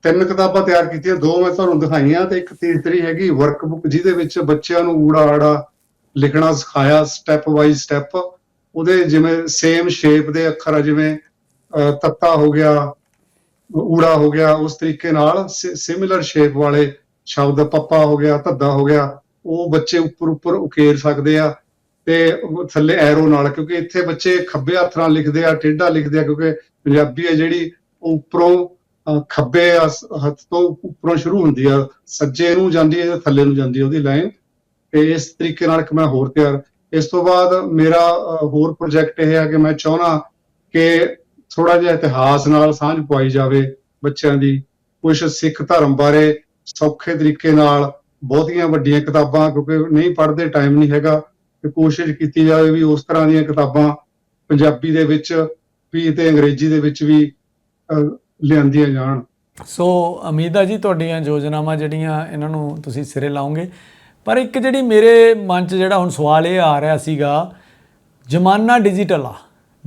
ਤਿੰਨ ਕਿਤਾਬਾਂ ਤਿਆਰ ਕੀਤੀਆਂ, ਦੋ ਮੈਂ ਤੁਹਾਨੂੰ ਦਿਖਾਈਆਂ ਤੇ ਇੱਕ ਤੀਸਰੀ ਹੈਗੀ ਵਰਕਬੁੱਕ ਜਿਹਦੇ ਵਿੱਚ ਬੱਚਿਆਂ ਨੂੰ ਊੜਾ ਆੜਾ ਲਿਖਣਾ ਸਿਖਾਇਆ ਸਟੈਪ ਬਾਈ ਸਟੈਪ ਉਹਦੇ ਜਿਵੇਂ ਸੇਮ ਸ਼ੇਪ ਦੇ ਅੱਖਰ ਆ, ਜਿਵੇਂ ਤੱਤਾ ਹੋ ਗਿਆ, ਊੜਾ ਹੋ ਗਿਆ, ਉਸ ਤਰੀਕੇ ਨਾਲ ਸਿਮਿਲਰ ਸ਼ੇਪ ਵਾਲੇ ਸ਼ਬਦ, ਪੱਪਾ ਹੋ ਗਿਆ, ਧੱਦਾ ਹੋ ਗਿਆ, ਉਹ ਬੱਚੇ ਉੱਪਰ ਉੱਪਰ ਉਕੇਰ ਸਕਦੇ ਆ ਤੇ ਥੱਲੇ ਐਰੋ ਨਾਲ, ਕਿਉਂਕਿ ਇੱਥੇ ਬੱਚੇ ਖੱਬੇ ਹੱਥ ਨਾਲ ਲਿਖਦੇ ਆ, ਟੇਢਾ ਲਿਖਦੇ ਆ, ਕਿਉਂਕਿ ਪੰਜਾਬੀ ਹੈ ਜਿਹੜੀ ਉਹ ਉੱਪਰੋਂ ਖੱਬੇ ਹੱਥ ਤੋਂ ਉੱਪਰੋਂ ਸ਼ੁਰੂ ਹੁੰਦੀ ਆ, ਸੱਜੇ ਨੂੰ ਜਾਂਦੀ ਹੈ ਥੱਲੇ ਨੂੰ ਜਾਂਦੀ ਹੈ ਉਹਦੀ ਲਾਈਨ ਤੇ ਇਸ ਤਰੀਕੇ ਨਾਲ ਇੱਕ ਮੈਂ ਹੋਰ ਤਿਆਰ, ਇਸ ਤੋਂ ਬਾਅਦ ਮੇਰਾ ਹੋਰ ਪ੍ਰੋਜੈਕਟ ਇਹ ਹੈ ਕਿ ਮੈਂ ਚਾਹੁੰਦਾ ਕਿ ਥੋੜਾ ਜਿਹਾ ਇਤਿਹਾਸ ਨਾਲ ਸਾਂਝ ਪਾਈ ਜਾਵੇ ਬੱਚਿਆਂ ਦੀ ਕੁਝ ਸਿੱਖ ਧਰਮ ਬਾਰੇ ਸੌਖੇ ਤਰੀਕੇ ਨਾਲ ਬਹੁਤੀਆਂ ਵੱਡੀਆਂ ਕਿਤਾਬਾਂ, ਕਿਉਂਕਿ ਨਹੀਂ ਪੜ੍ਹਦੇ ਟਾਈਮ ਨਹੀਂ ਹੈਗਾ, ਤੇ ਕੋਸ਼ਿਸ਼ ਕੀਤੀ ਜਾਵੇ ਵੀ ਉਸ ਤਰ੍ਹਾਂ ਦੀਆਂ ਕਿਤਾਬਾਂ ਪੰਜਾਬੀ ਦੇ ਵਿੱਚ ਵੀ ਤੇ ਅੰਗਰੇਜ਼ੀ ਦੇ ਵਿੱਚ ਵੀ ਲਿਆਂਦੀਆਂ ਜਾਣ। ਸੋ ਅਮੀਦਾ ਜੀ, ਤੁਹਾਡੀਆਂ ਯੋਜਨਾਵਾਂ ਜਿਹੜੀਆਂ ਇਹਨਾਂ ਨੂੰ ਤੁਸੀਂ ਸਿਰੇ ਲਾਉਂਗੇ ਪਰ ਇੱਕ ਜਿਹੜੀ ਮੇਰੇ ਮਨ 'ਚ ਜਿਹੜਾ ਹੁਣ ਸਵਾਲ ਇਹ ਆ ਰਿਹਾ ਸੀਗਾ, ਜ਼ਮਾਨਾ ਡਿਜੀਟਲ ਆ।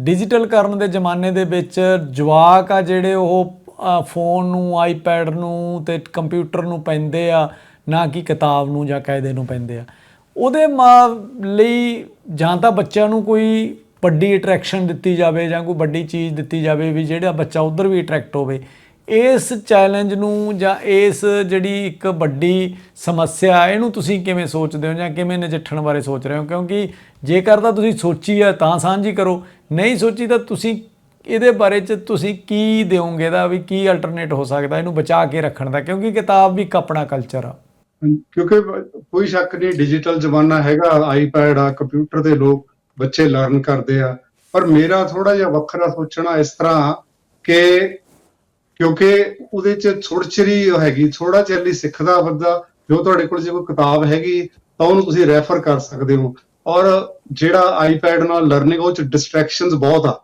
ਡਿਜੀਟਲ ਕਰਨ ਦੇ ਜ਼ਮਾਨੇ ਦੇ ਵਿੱਚ ਜਵਾਕ ਆ ਜਿਹੜੇ ਉਹ ਫੋਨ ਨੂੰ ਆਈਪੈਡ ਨੂੰ ਤੇ ਕੰਪਿਊਟਰ ਨੂੰ ਪੈਂਦੇ ਆ, ਨਾ ਕਿ ਕਿਤਾਬ ਨੂੰ ਜਾਂ ਕਾਇਦੇ ਨੂੰ ਪੈਂਦੇ ਆ। ਉਹਦੇ ਮਾ, ਲਈ ਜਾਂ ਤਾਂ ਬੱਚਿਆਂ ਨੂੰ ਕੋਈ ਵੱਡੀ ਅਟਰੈਕਸ਼ਨ ਦਿੱਤੀ ਜਾਵੇ ਜਾਂ ਕੋਈ ਵੱਡੀ ਚੀਜ਼ ਦਿੱਤੀ ਜਾਵੇ ਵੀ ਜਿਹੜਾ ਬੱਚਾ ਉਧਰ ਵੀ ਅਟਰੈਕਟ ਹੋਵੇ। ਇਸ ਚੈਲੰਜ ਨੂੰ ਜਾਂ ਇਸ ਜਿਹੜੀ ਇੱਕ ਵੱਡੀ ਸਮੱਸਿਆ, ਇਹਨੂੰ ਤੁਸੀਂ ਕਿਵੇਂ ਸੋਚਦੇ ਹੋ ਜਾਂ ਕਿਵੇਂ ਨਜਿੱਠਣ ਬਾਰੇ ਸੋਚ ਰਹੇ ਹੋ? ਕਿਉਂਕਿ ਜੇਕਰ ਤਾਂ ਤੁਸੀਂ ਸੋਚੀ ਹੈ ਤਾਂ ਸਾਂਝੀ ਕਰੋ। ਨਹੀਂ ਸੋਚੀ ਤਾਂ ਤੁਸੀਂ ਇਹਦੇ ਬਾਰੇ ਚ ਤੁਸੀਂ ਕੀ ਦਿਓਗੇ ਦਾ ਵੀ ਕੀ ਅਲਟਰਨੇਟ ਹੋ ਸਕਦਾ, ਇਹਨੂੰ ਬਚਾ ਕੇ ਰੱਖਣ ਦਾ? ਕਿਉਂਕਿ ਕਿਤਾਬ ਵੀ ਇੱਕ ਆਪਣਾ ਕਲਚਰ ਆ। ਕਿਉਂਕਿ ਕੋਈ ਸ਼ੱਕ ਨਹੀਂ ਡਿਜੀਟਲ ਜ਼ਮਾਨਾ ਹੈਗਾ ਆਈਪੈਡ ਆ ਕੰਪਿਊਟਰ ਦੇ ਲੋਕ ਬੱਚੇ ਲਰਨ ਕਰਦੇ ਆ। ਪਰ ਮੇਰਾ ਥੋੜਾ ਜਿਹਾ ਵੱਖਰਾ ਸੋਚਣਾ ਇਸ ਤਰ੍ਹਾਂ ਕਿ ਕਿਉਂਕਿ ਉਹਦੇ ਚ ਥੋੜਚਰੀ ਹੈਗੀ ਥੋੜਾ ਚਿਰ ਲਈ ਸਿੱਖਦਾ ਬੰਦਾ ਜੋ ਤੁਹਾਡੇ ਕੋਲ ਜੇ ਕੋਈ ਕਿਤਾਬ ਹੈਗੀ ਤਾਂ ਉਹਨੂੰ ਤੁਸੀਂ ਰੈਫਰ ਕਰ ਸਕਦੇ ਹੋ। ਔਰ ਜਿਹੜਾ ਆਈਪੈਡ ਨਾਲ ਲਰਨਿੰਗ ਉਹ ਚ ਡਿਸਟਰੈਕਸ਼ਨਸ ਬਹੁਤ ਆ।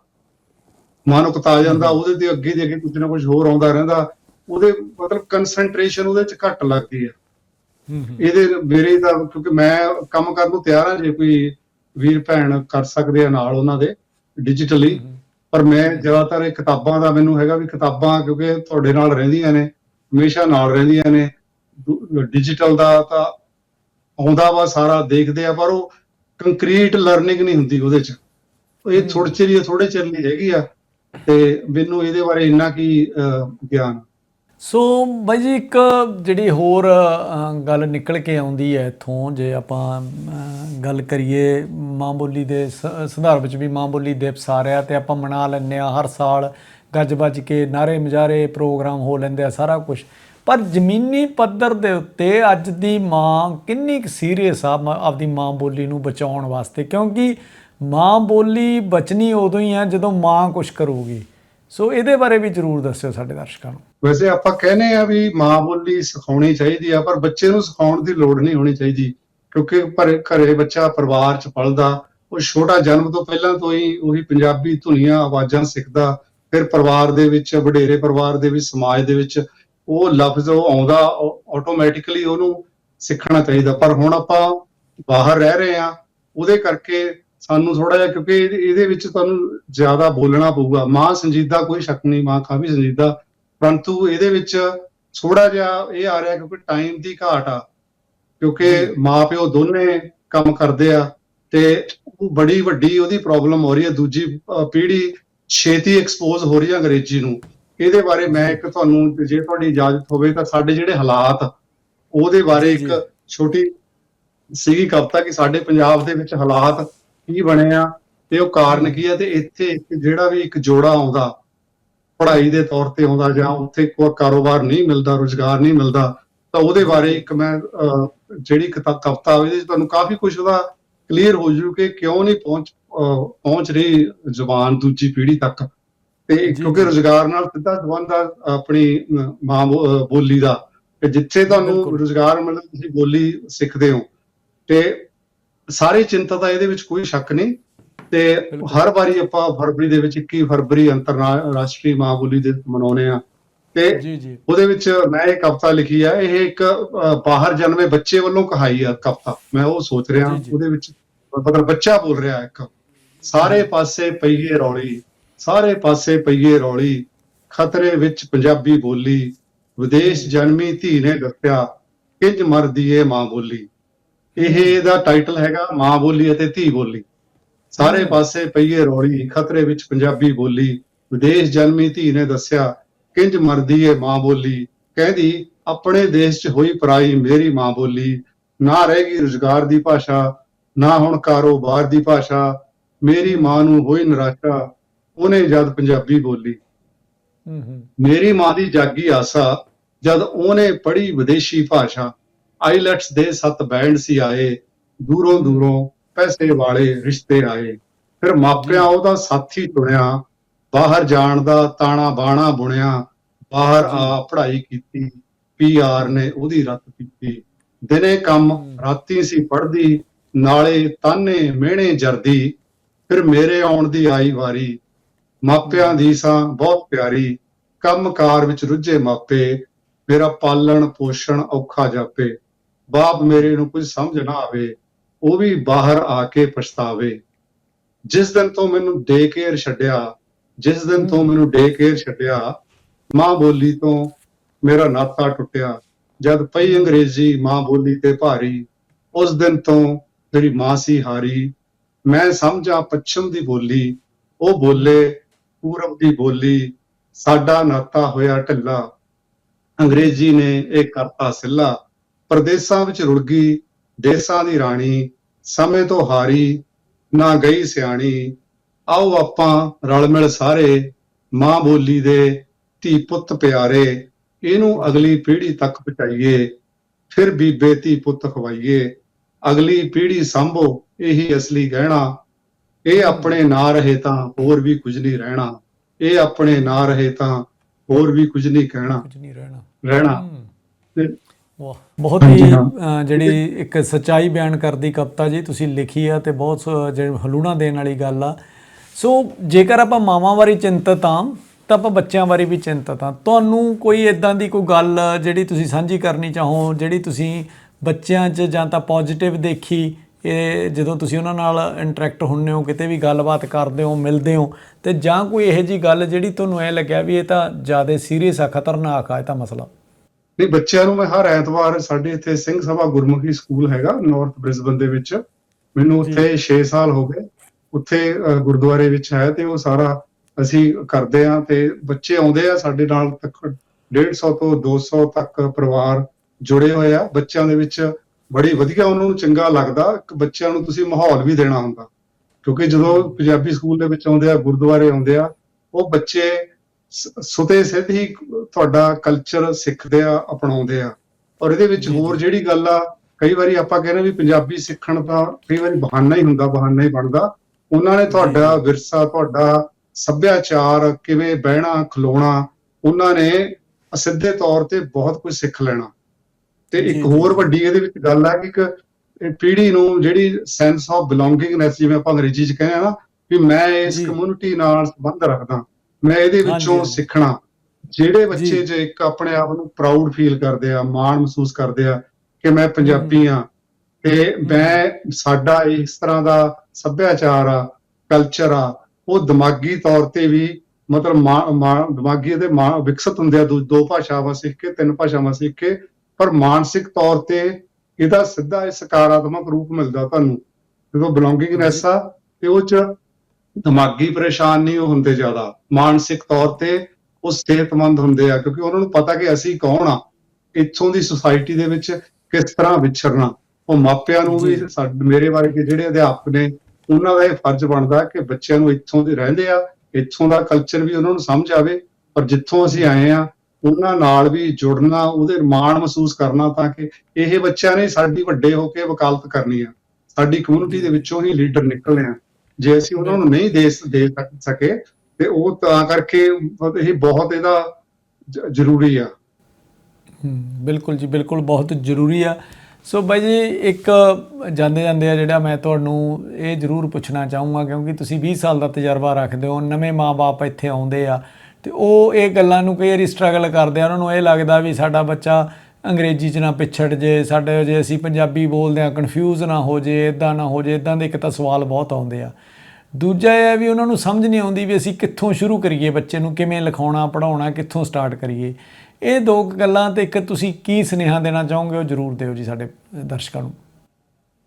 ਮਨ ਉਕਤਾ ਜਾਂਦਾ ਉਹਦੇ ਤੇ ਅੱਗੇ ਦੇ ਅੱਗੇ ਕੁਝ ਨਾ ਕੁਝ ਹੋਰ ਆਉਂਦਾ ਰਹਿੰਦਾ। ਉਹਦੇ ਮਤਲਬ ਕਨਸੈਂਟਰੇਸ਼ਨ ਉਹਦੇ ਚ ਘੱਟ ਲੱਗਦੀ ਹੈ ਇਹਦੇ ਮੇਰੇ ਤਾਂ ਕਿਉਂਕਿ ਮੈਂ ਕੰਮ ਕਰਨ ਨੂੰ ਤਿਆਰ ਹਾਂ ਜੇ ਕੋਈ ਵੀਰ ਭੈਣ ਕਰ ਸਕਦੇ ਆ ਨਾਲ ਉਹਨਾਂ ਦੇ ਡਿਜੀਟਲੀ ਪਰ ਮੈਂ ਜ਼ਿਆਦਾਤਰ ਇਹ ਕਿਤਾਬਾਂ ਦਾ ਮੈਨੂੰ ਹੈਗਾ ਵੀ ਕਿਤਾਬਾਂ ਕਿਉਂਕਿ ਤੁਹਾਡੇ ਨਾਲ ਰਹਿੰਦੀਆਂ ਨੇ ਹਮੇਸ਼ਾ ਨਾਲ ਰਹਿੰਦੀਆਂ ਨੇ। ਡਿਜੀਟਲ ਦਾ ਤਾਂ ਆਉਂਦਾ ਵਾ ਸਾਰਾ ਦੇਖਦੇ ਆ ਪਰ ਉਹ ਕੰਕਰੀਟ ਲਰਨਿੰਗ ਨਹੀਂ ਹੁੰਦੀ ਉਹਦੇ ਚ। ਇਹ ਥੋੜੇ ਚਿਰ ਹੀ ਥੋੜੇ ਚਿਰ ਲਈ ਹੈਗੀ ਆ। ਤੇ ਮੈਨੂੰ ਇਹਦੇ ਬਾਰੇ ਇੰਨਾ ਕੀ ਗਿਆਨ। ਸੋ ਬਾਈ ਜੀ, ਇੱਕ ਜਿਹੜੀ ਹੋਰ ਗੱਲ ਨਿਕਲ ਕੇ ਆਉਂਦੀ ਹੈ ਇਥੋਂ, ਜੇ ਆਪਾਂ ਗੱਲ ਕਰੀਏ ਮਾਂ ਬੋਲੀ ਦੇ ਸ- ਸੁਧਾਰ ਵਿੱਚ ਵੀ ਮਾਂ ਬੋਲੀ ਦਿਵਸ ਆ ਰਿਹਾ ਤੇ ਆਪਾਂ ਮਨਾ ਲੈਂਦੇ ਆ ਹਰ ਸਾਲ, ਗੱਜ ਵੱਜ ਕੇ ਨਾਰੇ ਮਜਾਰੇ ਪ੍ਰੋਗਰਾਮ ਹੋ ਲੈਂਦੇ ਆ ਸਾਰਾ ਕੁਝ ਪਰ ਜ਼ਮੀਨੀ ਪੱਧਰ ਦੇ ਉੱਤੇ ਅੱਜ ਦੀ ਮਾਂ ਕਿੰਨੀ ਕੁ ਸੀਰੀਅਸ ਆ ਮ- ਆਪਦੀ ਮਾਂ ਬੋਲੀ ਨੂੰ ਬਚਾਉਣ ਵਾਸਤੇ? ਕਿਉਂਕਿ ਮਾਂ ਬੋਲੀ ਬਚਣੀ ਉਦੋਂ ਹੀ ਆ ਜਦੋਂ ਮਾਂ ਕੁਝ ਕਰੂਗੀ। ਸੋ ਇਹਦੇ ਬਾਰੇ ਵੀ ਜਰੂਰ ਦੱਸਿਓ ਸਾਡੇ ਦਰਸ਼ਕਾਂ ਨੂੰ। ਵੈਸੇ ਆਪਾਂ ਕਹਿੰਦੇ ਆ ਵੀ ਮਾਂ ਬੋਲੀ ਸਿਖਾਉਣੀ ਚਾਹੀਦੀ ਆ, ਪਰ ਬੱਚੇ ਨੂੰ ਸਿਖਾਉਣ ਦੀ ਲੋੜ ਨਹੀਂ ਹੋਣੀ ਚਾਹੀਦੀ, ਕਿਉਂਕਿ ਪਰ ਘਰੇ ਬੱਚਾ ਪਰਿਵਾਰ ਚ ਪਲਦਾ, ਉਹ ਛੋਟਾ ਜਨਮ ਤੋਂ ਪਹਿਲਾਂ ਤੋਂ ਹੀ ਉਹੀ ਪੰਜਾਬੀ ਧੁਨੀਆਂ, ਆਵਾਜ਼ਾਂ ਸਿੱਖਦਾ, ਫਿਰ ਪਰਿਵਾਰ ਦੇ ਵਿੱਚ, ਵਡੇਰੇ ਪਰਿਵਾਰ ਦੇ ਵਿੱਚ, ਸਮਾਜ ਦੇ ਵਿੱਚ ਉਹ ਲਫ਼ਜ਼ ਉਹ ਆਉਂਦਾ ਆਟੋਮੈਟਿਕਲੀ ਉਹਨੂੰ ਸਿੱਖਣਾ ਚਾਹੀਦਾ। ਪਰ ਹੁਣ ਆਪਾਂ ਬਾਹਰ ਰਹਿ ਰਹੇ ਆ, ਉਹਦੇ ਕਰਕੇ ਸਾਨੂੰ ਥੋੜਾ ਜਿਹਾ, ਕਿਉਂਕਿ ਇਹਦੇ ਵਿੱਚ ਤੁਹਾਨੂੰ ਜ਼ਿਆਦਾ ਬੋਲਣਾ ਪਊਗਾ। ਮਾਂ ਸੰਜੀਦਾ ਕੋਈ ਸ਼ੱਕ ਨਹੀਂ, ਮਾਂ ਕਾਫੀ ਸੰਜੀਦਾ ਪਰੰਤੂ ਇਹਦੇ ਵਿੱਚ ਥੋੜਾ ਜਿਹਾ ਇਹ ਆ ਰਿਹਾ ਕਿਉਂਕਿ ਟਾਈਮ ਦੀ ਘਾਟ ਆ ਕਿਉਂਕਿ ਮਾਪਿਓ ਦੋਨੇ ਕੰਮ ਕਰਦੇ ਆ ਤੇ ਉਹ ਬੜੀ ਵੱਡੀ ਉਹਦੀ ਪ੍ਰੋਬਲਮ ਹੋ ਰਹੀ ਹੈ। ਦੂਜੀ ਪੀੜ੍ਹੀ ਛੇਤੀ ਐਕਸਪੋਜ਼ ਹੋ ਰਹੀ ਹੈ ਅੰਗਰੇਜ਼ੀ ਨੂੰ। ਇਹਦੇ ਬਾਰੇ ਮੈਂ ਇੱਕ ਤੁਹਾਨੂੰ ਜੇ ਤੁਹਾਡੀ ਇਜਾਜ਼ਤ ਹੋਵੇ ਤਾਂ ਸਾਡੇ ਜਿਹੜੇ ਹਾਲਾਤ ਉਹਦੇ ਬਾਰੇ। ਇੱਕ ਛੋਟੀ ਸੀਗੀ ਕਵਿਤਾ ਕਿ ਸਾਡੇ ਪੰਜਾਬ ਦੇ ਵਿੱਚ ਹਾਲਾਤ ਕੀ ਬਣੇ ਆ ਤੇ ਉਹ ਕਾਰਨ ਕੀ ਆ ਤੇ ਇੱਥੇ ਜਿਹੜਾ ਵੀ ਇੱਕ ਜੋੜਾ ਆਉਂਦਾ ਪੜ੍ਹਾਈ ਦੇ ਤੌਰ ਤੇ ਆਉਂਦਾ ਜਾਂ ਉੱਥੇ ਕੋਈ ਕਾਰੋਬਾਰ ਨਹੀਂ ਮਿਲਦਾ ਰੁਜ਼ਗਾਰ ਨਹੀਂ ਮਿਲਦਾ ਤਾਂ ਉਹਦੇ ਬਾਰੇ ਇੱਕ ਮੈਂ ਜਿਹੜੀ ਕਿਤਾ- ਕਵਿਤਾ ਉਹਦੇ ਤੁਹਾਨੂੰ ਕਾਫੀ ਕੁਝ ਉਹਦਾ ਕਲੀਅਰ ਹੋ ਜੂ ਕਿ ਕਿਉਂ ਨਹੀਂ ਪਹੁੰਚ ਪਹੁੰਚ ਰਹੀ ਜ਼ੁਬਾਨ ਦੂਜੀ ਪੀੜ੍ਹੀ ਤੱਕ ਤੇ ਕਿਉਂਕਿ। ਰੁਜ਼ਗਾਰ ਨਾਲ ਸਿੱਧਾ ਸੰਬੰਧ ਆ ਆਪਣੀ ਮਾਂ ਬੋਲੀ ਦਾ ਕਿ ਜਿੱਥੇ ਤੁਹਾਨੂੰ। ਰੁਜ਼ਗਾਰ ਮਿਲੇ ਤੁਸੀਂ ਬੋਲੀ ਸਿੱਖਦੇ ਹੋ ਤੇ ਸਾਰੇ ਚਿੰਤਾ ਦਾ ਇਹਦੇ ਵਿੱਚ ਕੋਈ ਸ਼ੱਕ ਨਹੀਂ ਤੇ। ਹਰ ਵਾਰੀ ਆਪਾਂ ਫਰਵਰੀ ਦੇ ਵਿੱਚ 21 ਫਰਵਰੀ ਅੰਤਰਰਾਸ਼ਟਰੀ ਮਾਂ ਬੋਲੀ ਦਿਵਸ ਮਨਾਉਂਦੇ ਆ ਤੇ ਜੀ ਜੀ। ਉਹਦੇ ਵਿੱਚ ਮੈਂ ਇਹ ਕਵਿਤਾ ਲਿਖੀ ਆ ਇਹ ਇੱਕ ਬਾਹਰ ਜਨਮੇ ਬੱਚੇ ਵੱਲੋਂ ਕਹਾਈ ਆ ਕਵਿਤਾ। ਮੈਂ ਉਹ ਸੋਚ ਰਿਹਾ। ਉਹਦੇ ਵਿੱਚ ਮਤਲਬ ਬੱਚਾ ਬੋਲ ਰਿਹਾ ਇੱਕ। ਸਾਰੇ ਪਾਸੇ ਪਈਏ ਰੌਲੀ ਸਾਰੇ ਪਾਸੇ ਪਈਏ ਰੌਲੀ ਖਤਰੇ ਵਿੱਚ ਪੰਜਾਬੀ ਬੋਲੀ ਵਿਦੇਸ਼ ਜਨਮੀ ਧੀ ਨੇ ਦੱਸਿਆ ਕਿੰਜ ਮਰਦੀ ਏ ਮਾਂ ਬੋਲੀ। ਇਹ ਇਹਦਾ ਟਾਈਟਲ ਹੈਗਾ ਮਾਂ ਬੋਲੀ ਅਤੇ ਧੀ ਬੋਲੀ। ਸਾਰੇ। ਪਾਸੇ ਪਈਏ ਰੌਲੀ ਖਤਰੇ ਵਿੱਚ ਪੰਜਾਬੀ ਬੋਲੀ। ਵਿਦੇਸ਼ ਜਨਮੀ ਧੀ ਨੇ ਦੱਸਿਆ ਕਿੰਜ ਮਰਦੀ ਏ ਮਾਂ ਬੋਲੀ? ਕਹਿੰਦੀ ਆਪਣੇ ਦੇਸ਼ 'ਚ ਹੋਈ ਪਰਾਈ ਮੇਰੀ ਮਾਂ ਬੋਲੀ। ਨਾ ਰਹਿ ਗਈ ਰੁਜ਼ਗਾਰ ਦੀ ਭਾਸ਼ਾ ਨਾ ਹੁਣ ਕਾਰੋਬਾਰ ਦੀ ਭਾਸ਼ਾ। ਮੇਰੀ ਮਾਂ ਨੂੰ ਹੋਈ ਨਿਰਾਸ਼ਾ ਉਹਨੇ ਜਦ ਪੰਜਾਬੀ ਬੋਲੀ। ਮੇਰੀ ਮਾਂ ਦੀ ਜਾਗੀ ਆਸਾ ਜਦ ਉਹਨੇ ਪੜ੍ਹੀ ਵਿਦੇਸ਼ੀ ਭਾਸ਼ਾ। ਆਈਲੈਟਸ ਦੇ ਸੱਤ ਬੈਂਡ ਸੀ ਆਏ ਦੂਰੋਂ ਦੂਰੋਂ ਪੈਸੇ ਵਾਲੇ ਰਿਸ਼ਤੇ ਆਏ। ਫਿਰ ਮਾਪਿਆਂ ਉਹਦਾ ਸਾਥੀ ਚੁਣਿਆ। ਬਾਹਰ ਜਾਣ ਦਾ ਤਾਣਾ ਬਾਣਾ ਬੁਣਿਆ। ਬਾਹਰ ਆ ਪੜ੍ਹਾਈ ਕੀਤੀ। ਪੀਆਰ ਨੇ ਉਹਦੀ ਰੱਤ ਕੀਤੀ ਦਿਨੇ ਕੰਮ ਰਾਤੀ ਸੀ ਪੜ੍ਹਦੀ। ਨਾਲੇ ਤਾਨੇ ਮਿਹਣੇ ਜਰਦੀ। ਫਿਰ ਮੇਰੇ ਆਉਣ ਦੀ ਆਈ ਵਾਰੀ। ਮਾਪਿਆਂ ਦੀ ਸਾਂ ਬਹੁਤ ਪਿਆਰੀ। ਕੰਮਕਾਰ ਵਿੱਚ ਰੁੱਝੇ ਮਾਪੇ। ਮੇਰਾ ਪਾਲਣ ਪੋਸ਼ਣ ਔਖਾ ਜਾਪੇ। ਬਾਪ ਮੇਰੇ ਨੂੰ ਕੁਝ ਸਮਝ ਨਾ ਆਵੇ। ਉਹ ਵੀ ਬਾਹਰ ਆ ਕੇ ਪਛਤਾਵੇ। ਜਿਸ ਦਿਨ ਤੋਂ ਮੈਨੂੰ ਡੇ ਕੇਅਰ ਛੱਡਿਆ, ਜਿਸ ਦਿਨ ਤੋਂ ਮੈਨੂੰ ਡੇ ਕੇਅਰ ਛੱਡਿਆ, ਮਾਂ ਬੋਲੀ ਤੋਂ ਮੇਰਾ ਨਾਤਾ ਟੁੱਟਿਆ। ਜਦ ਪਈ ਅੰਗਰੇਜ਼ੀ ਮਾਂ ਬੋਲੀ ਤੇ ਭਾਰੀ, ਉਸ ਦਿਨ ਤੋਂ ਮੇਰੀ ਮਾਂ ਸੀ ਹਾਰੀ। ਮੈਂ ਸਮਝਾਂ ਪੱਛਮ ਦੀ ਬੋਲੀ, ਉਹ ਬੋਲੇ ਪੂਰਬ ਦੀ ਬੋਲੀ, ਸਾਡਾ ਨਾਤਾ ਹੋਇਆ ਢਿੱਲਾ। ਅੰਗਰੇਜ਼ੀ ਨੇ ਇਹ ਕਰਤਾ ਸਿੱਲਾ। ਪਰਦੇਸਾਂ ਵਿੱਚ ਰੁੜ ਗਈ ਦੇਸਾਂ ਦੀ ਰਾਣੀ ਸਮੇਂ ਤੋਂ ਹਾਰੀ ਨਾ ਗਈ ਸਿਆਣੀ। ਆਓ ਆਪਾਂ ਰਲ ਮਿਲ ਸਾਰੇ ਮਾਂ ਬੋਲੀ ਦੇ ਧੀ ਪੁੱਤ ਪਿਆਰੇ ਇਹਨੂੰ ਅਗਲੀ ਪੀੜ੍ਹੀ ਤੱਕ ਪਹੁੰਚਾਈਏ ਫਿਰ ਬੀਬੇ ਧੀ ਪੁੱਤ ਖਵਾਈਏ। ਅਗਲੀ ਪੀੜ੍ਹੀ ਸੰਭੋ ਇਹੀ ਅਸਲੀ ਗਹਿਣਾ। ਇਹ ਆਪਣੇ ਨਾ ਰਹੇ ਤਾਂ ਹੋਰ ਵੀ ਕੁਝ ਨਹੀਂ ਰਹਿਣਾ। ਇਹ ਆਪਣੇ ਨਾ ਰਹੇ ਤਾਂ ਹੋਰ ਵੀ ਕੁਝ ਨਹੀਂ ਕਹਿਣਾ। ਕੁਝ ਨਹੀਂ ਰਹਿਣਾ। ਰਹਿਣਾ। ਤੇ ਵਾਹ। ਬਹੁਤ ਹੀ ਜਿਹੜੀ ਇੱਕ ਸਚਾਈ ਬਿਆਨ ਕਰਦੀ ਕਵਿਤਾ ਜੀ ਤੁਸੀਂ ਲਿਖੀ ਆ ਤੇ ਬਹੁਤ ਜਿਹੜੀ ਹਲੂਣਾ ਦੇਣ ਵਾਲੀ ਗੱਲ ਆ। ਸੋ ਜੇਕਰ ਆਪਾਂ ਮਾਵਾਂ ਬਾਰੇ ਚਿੰਤਤ ਆ ਤਾਂ ਆਪਾਂ ਬੱਚਿਆਂ ਬਾਰੇ ਵੀ ਚਿੰਤਤ ਆ। ਤੁਹਾਨੂੰ ਕੋਈ ਇਦਾਂ ਦੀ ਕੋਈ ਗੱਲ ਜਿਹੜੀ ਤੁਸੀਂ ਸਾਂਝੀ ਕਰਨੀ ਚਾਹੋ ਜਿਹੜੀ ਤੁਸੀਂ ਬੱਚਿਆਂ 'ਚ ਜਾਂ ਤਾਂ ਪੋਜ਼ਿਟਿਵ ਦੇਖੀ ਇਹ ਜਦੋਂ ਤੁਸੀਂ ਉਹਨਾਂ ਨਾਲ ਇੰਟਰੈਕਟ ਹੁੰਨੇ ਹੋ ਕਿਤੇ ਵੀ ਗੱਲਬਾਤ ਕਰਦੇ ਹੋ ਮਿਲਦੇ ਹੋ ਤੇ ਜਾਂ ਕੋਈ ਇਹੋ ਜੀ ਗੱਲ ਜਿਹੜੀ ਤੁਹਾਨੂੰ ਐ ਲੱਗਿਆ ਵੀ ਇਹ ਤਾਂ ਜ਼ਿਆਦਾ ਸੀਰੀਅਸ ਆ ਖਤਰਨਾਕ ਆ ਇਹ ਤਾਂ ਮਸਲਾ। ਨਹੀਂ ਬੱਚਿਆਂ ਨੂੰ ਮੈਂ ਹਰ ਐਤਵਾਰ ਸਾਡੇ ਇੱਥੇ ਸਿੰਘ ਸਭਾ ਗੁਰਮੁਖੀ ਸਕੂਲ ਹੈਗਾ ਨਾਰਥ ਬ੍ਰਿਸਬਨ ਦੇ ਵਿੱਚ। ਮੈਨੂੰ ਉੱਥੇ 6 ਸਾਲ ਹੋ ਗਏ। ਉੱਥੇ ਗੁਰਦੁਆਰੇ ਵਿੱਚ ਹੈ ਤੇ ਉਹ ਸਾਰਾ ਅਸੀਂ ਕਰਦੇ ਆ ਤੇ ਬੱਚੇ ਆਉਂਦੇ ਆ ਸਾਡੇ ਨਾਲ ਤੱਕ 150 ਤੋਂ 200 ਤੱਕ ਪਰਿਵਾਰ ਜੁੜੇ ਹੋਏ ਆ। ਬੱਚਿਆਂ ਦੇ ਵਿੱਚ ਬੜੀ ਵਧੀਆ ਉਹਨਾਂ ਨੂੰ ਚੰਗਾ ਲੱਗਦਾ ਕਿ ਬੱਚਿਆਂ ਨੂੰ ਤੁਸੀਂ ਮਾਹੌਲ ਵੀ ਦੇਣਾ ਹੁੰਦਾ। ਕਿਉਂਕਿ ਜਦੋਂ ਪੰਜਾਬੀ ਸਕੂਲ ਦੇ ਵਿੱਚ ਆਉਂਦੇ ਆ ਗੁਰਦੁਆਰੇ ਆਉਂਦੇ ਆ ਉਹ ਬੱਚੇ ਸੁਤੇ ਸਿੱਧ ਹੀ ਤੁਹਾਡਾ ਕਲਚਰ ਸਿੱਖਦੇ ਆ ਅਪਣਾਉਂਦੇ ਆ। ਔਰ ਇਹਦੇ ਵਿੱਚ ਹੋਰ ਜਿਹੜੀ ਗੱਲ ਆ ਕਈ ਵਾਰੀ ਆਪਾਂ ਕਹਿੰਦੇ ਵੀ ਪੰਜਾਬੀ ਸਿੱਖਣ ਦਾ ਕਈ ਵਾਰੀ ਬਹਾਨਾ ਹੀ ਹੁੰਦਾ ਬਹਾਨਾ ਹੀ ਬਣਦਾ। ਉਹਨਾਂ ਨੇ ਤੁਹਾਡਾ ਵਿਰਸਾ ਤੁਹਾਡਾ ਸੱਭਿਆਚਾਰ ਕਿਵੇਂ ਬਹਿਣਾ ਖਲੋਣਾ ਉਹਨਾਂ ਨੇ ਸਿੱਧੇ ਤੌਰ ਤੇ ਬਹੁਤ ਕੁਝ ਸਿੱਖ ਲੈਣਾ। ਤੇ ਇੱਕ ਹੋਰ। ਵੱਡੀ ਇਹਦੇ ਵਿੱਚ ਗੱਲ ਆ ਕਿ ਇੱਕ ਪੀੜ੍ਹੀ ਨੂੰ ਜਿਹੜੀ ਸੈਂਸ ਆਫ ਬਿਲੋਂਗਿੰਗਨੈਸ ਜਿਵੇਂ ਆਪਾਂ ਅੰਗਰੇਜ਼ੀ ਚ ਕਹਿੰਦੇ ਆ ਨਾ ਵੀ ਮੈਂ ਇਸ। ਕਮਿਊਨਿਟੀ ਨਾਲ ਸੰਬੰਧ ਰੱਖਦਾ। ਮੈਂ ਇਹਦੇ ਵਿੱਚੋਂ। ਸਿੱਖਣਾ ਜਿਹੜੇ ਬੱਚੇ ਜੀ। ਇੱਕ ਆਪਣੇ ਆਪ ਨੂੰ ਪ੍ਰਾਊਡ ਫੀਲ ਕਰਦੇ ਆ ਮਾਣ ਮਹਿਸੂਸ ਕਰਦੇ ਆ ਕਿ ਮੈਂ ਪੰਜਾਬੀ ਆ ਤੇ ਮੈਂ ਸਾਡਾ ਇਸ ਤਰ੍ਹਾਂ ਦਾ ਸੱਭਿਆਚਾਰ ਆ ਕਲਚਰ ਆ ਉਹ ਦਿਮਾਗੀ ਤੌਰ ਤੇ ਵੀ ਮਤਲਬ ਦਿਮਾਗੀ ਮਾ ਵਿਕਸਿਤ ਹੁੰਦੇ ਆ ਦੋ ਦੋ ਭਾਸ਼ਾਵਾਂ ਸਿੱਖ ਕੇ ਤਿੰਨ ਭਾਸ਼ਾਵਾਂ ਸਿੱਖ ਕੇ ਪਰ ਮਾਨਸਿਕ ਤੌਰ ਤੇ ਇਹਦਾ ਸਿੱਧਾ ਇਹ ਸਕਾਰਾਤਮਕ ਰੂਪ ਮਿਲਦਾ ਤੁਹਾਨੂੰ ਜਦੋਂ ਬਿਲੋਂਗਿੰਗਨੈਸ ਆ ਤੇ ਉਹ ਚ ਦਿਮਾਗੀ ਪਰੇਸ਼ਾਨ ਨਹੀਂ ਉਹ ਹੁੰਦੇ ਜ਼ਿਆਦਾ। ਮਾਨਸਿਕ ਤੌਰ ਤੇ ਉਹ ਸਿਹਤਮੰਦ ਹੁੰਦੇ ਆ ਕਿਉਂਕਿ ਉਹਨਾਂ ਨੂੰ ਪਤਾ ਕਿ ਅਸੀਂ ਕੌਣ ਆ ਇੱਥੋਂ ਦੀ ਸੁਸਾਇਟੀ ਦੇ ਵਿੱਚ ਕਿਸ ਤਰ੍ਹਾਂ ਵਿਚਰਨਾ ਉਹ ਮਾਪਿਆਂ ਨੂੰ ਵੀ ਮੇਰੇ ਵਰਗੇ ਜਿਹੜੇ ਅਧਿਆਪਕ ਨੇ ਉਹਨਾਂ ਦਾ ਇਹ ਫਰਜ਼ ਬਣਦਾ ਕਿ ਬੱਚਿਆਂ ਨੂੰ ਇੱਥੋਂ ਦੇ ਰਹਿੰਦੇ ਆ ਇੱਥੋਂ ਦਾ ਕਲਚਰ ਵੀ ਉਹਨਾਂ ਨੂੰ ਸਮਝ ਆਵੇ ਪਰ ਜਿੱਥੋਂ ਅਸੀਂ ਆਏ ਆ ਉਹਨਾਂ ਨਾਲ ਵੀ ਜੁੜਨਾ ਉਹਦੇ ਮਾਣ ਮਹਿਸੂਸ ਕਰਨਾ ਤਾਂ ਕਿ ਇਹ ਬੱਚਿਆਂ ਨੇ ਸਾਡੀ ਵੱਡੇ ਹੋ ਕੇ ਵਕਾਲਤ ਕਰਨੀ ਆ। ਸਾਡੀ ਕਮਿਊਨਿਟੀ ਦੇ ਵਿੱਚੋਂ ਹੀ ਲੀਡਰ ਨਿਕਲਣੇ ਆ। ਜੇ ਅਸੀਂ ਉਹਨਾਂ ਨੂੰ ਨਹੀਂ ਦੇ ਦੇ ਸਕੇ ਤੇ ਉਹ ਤਾਂ ਕਰਕੇ ਇਹ ਬਹੁਤ ਇਹਦਾ ਜ਼ਰੂਰੀ ਆ। ਬਿਲਕੁਲ ਜੀ, ਬਿਲਕੁਲ ਬਹੁਤ ਜ਼ਰੂਰੀ ਆ। ਸੋ ਬਾਈ ਜੀ, ਇੱਕ ਜਾਂਦੇ ਜਾਂਦੇ ਆ ਜਿਹੜਾ ਮੈਂ ਤੁਹਾਨੂੰ ਇਹ ਜ਼ਰੂਰ ਪੁੱਛਣਾ ਚਾਹੂੰਗਾ, ਕਿਉਂਕਿ ਤੁਸੀਂ 20 ਸਾਲ ਦਾ ਤਜਰਬਾ ਰੱਖਦੇ ਹੋ, ਨਵੇਂ ਮਾਪੇ ਇੱਥੇ ਆਉਂਦੇ ਆ, ਤੇ ਉਹ ਇਹ ਗੱਲਾਂ ਨੂੰ ਕਈ ਵਾਰੀ ਸਟਰਗਲ ਕਰਦੇ ਆ, ਉਹਨਾਂ ਨੂੰ ਇਹ ਲੱਗਦਾ ਵੀ ਸਾਡਾ ਬੱਚਾ ਅੰਗਰੇਜ਼ੀ 'ਚ ਨਾ ਪਿਛੜ ਜੇ, ਸਾਡੇ ਜੇ ਅਸੀਂ ਪੰਜਾਬੀ ਬੋਲਦੇ ਆ ਕਨਫਿਊਜ਼ ਨਾ ਹੋ ਜੇ ਇਦਾਂ ਨਾ ਹੋ ਜੇ ਇਦਾਂ ਦੇ ਇੱਕ ਤਾਂ ਸਵਾਲ ਬਹੁਤ ਆਉਂਦੇ ਆ। ਦੂਜਾ ਇਹ ਹੈ ਵੀ ਉਹਨਾਂ ਨੂੰ ਸਮਝ ਨਹੀਂ ਆਉਂਦੀ ਵੀ ਅਸੀਂ ਕਿੱਥੋਂ ਸ਼ੁਰੂ ਕਰੀਏ ਬੱਚੇ ਨੂੰ, ਕਿਵੇਂ ਲਿਖਾਉਣਾ ਪੜਾਉਣਾ ਕਿੱਥੋਂ ਸਟਾਰਟ ਕਰੀਏ। ਇਹ ਦੋ ਗੱਲਾਂ ਤੇ ਇੱਕ ਤੁਸੀਂ ਕੀ ਸੁਨੇਹਾ ਦੇਣਾ ਚਾਹੋਗੇ ਉਹ ਜਰੂਰ ਦਿਓ ਜੀ ਸਾਡੇ ਦਰਸ਼ਕਾਂ ਨੂੰ।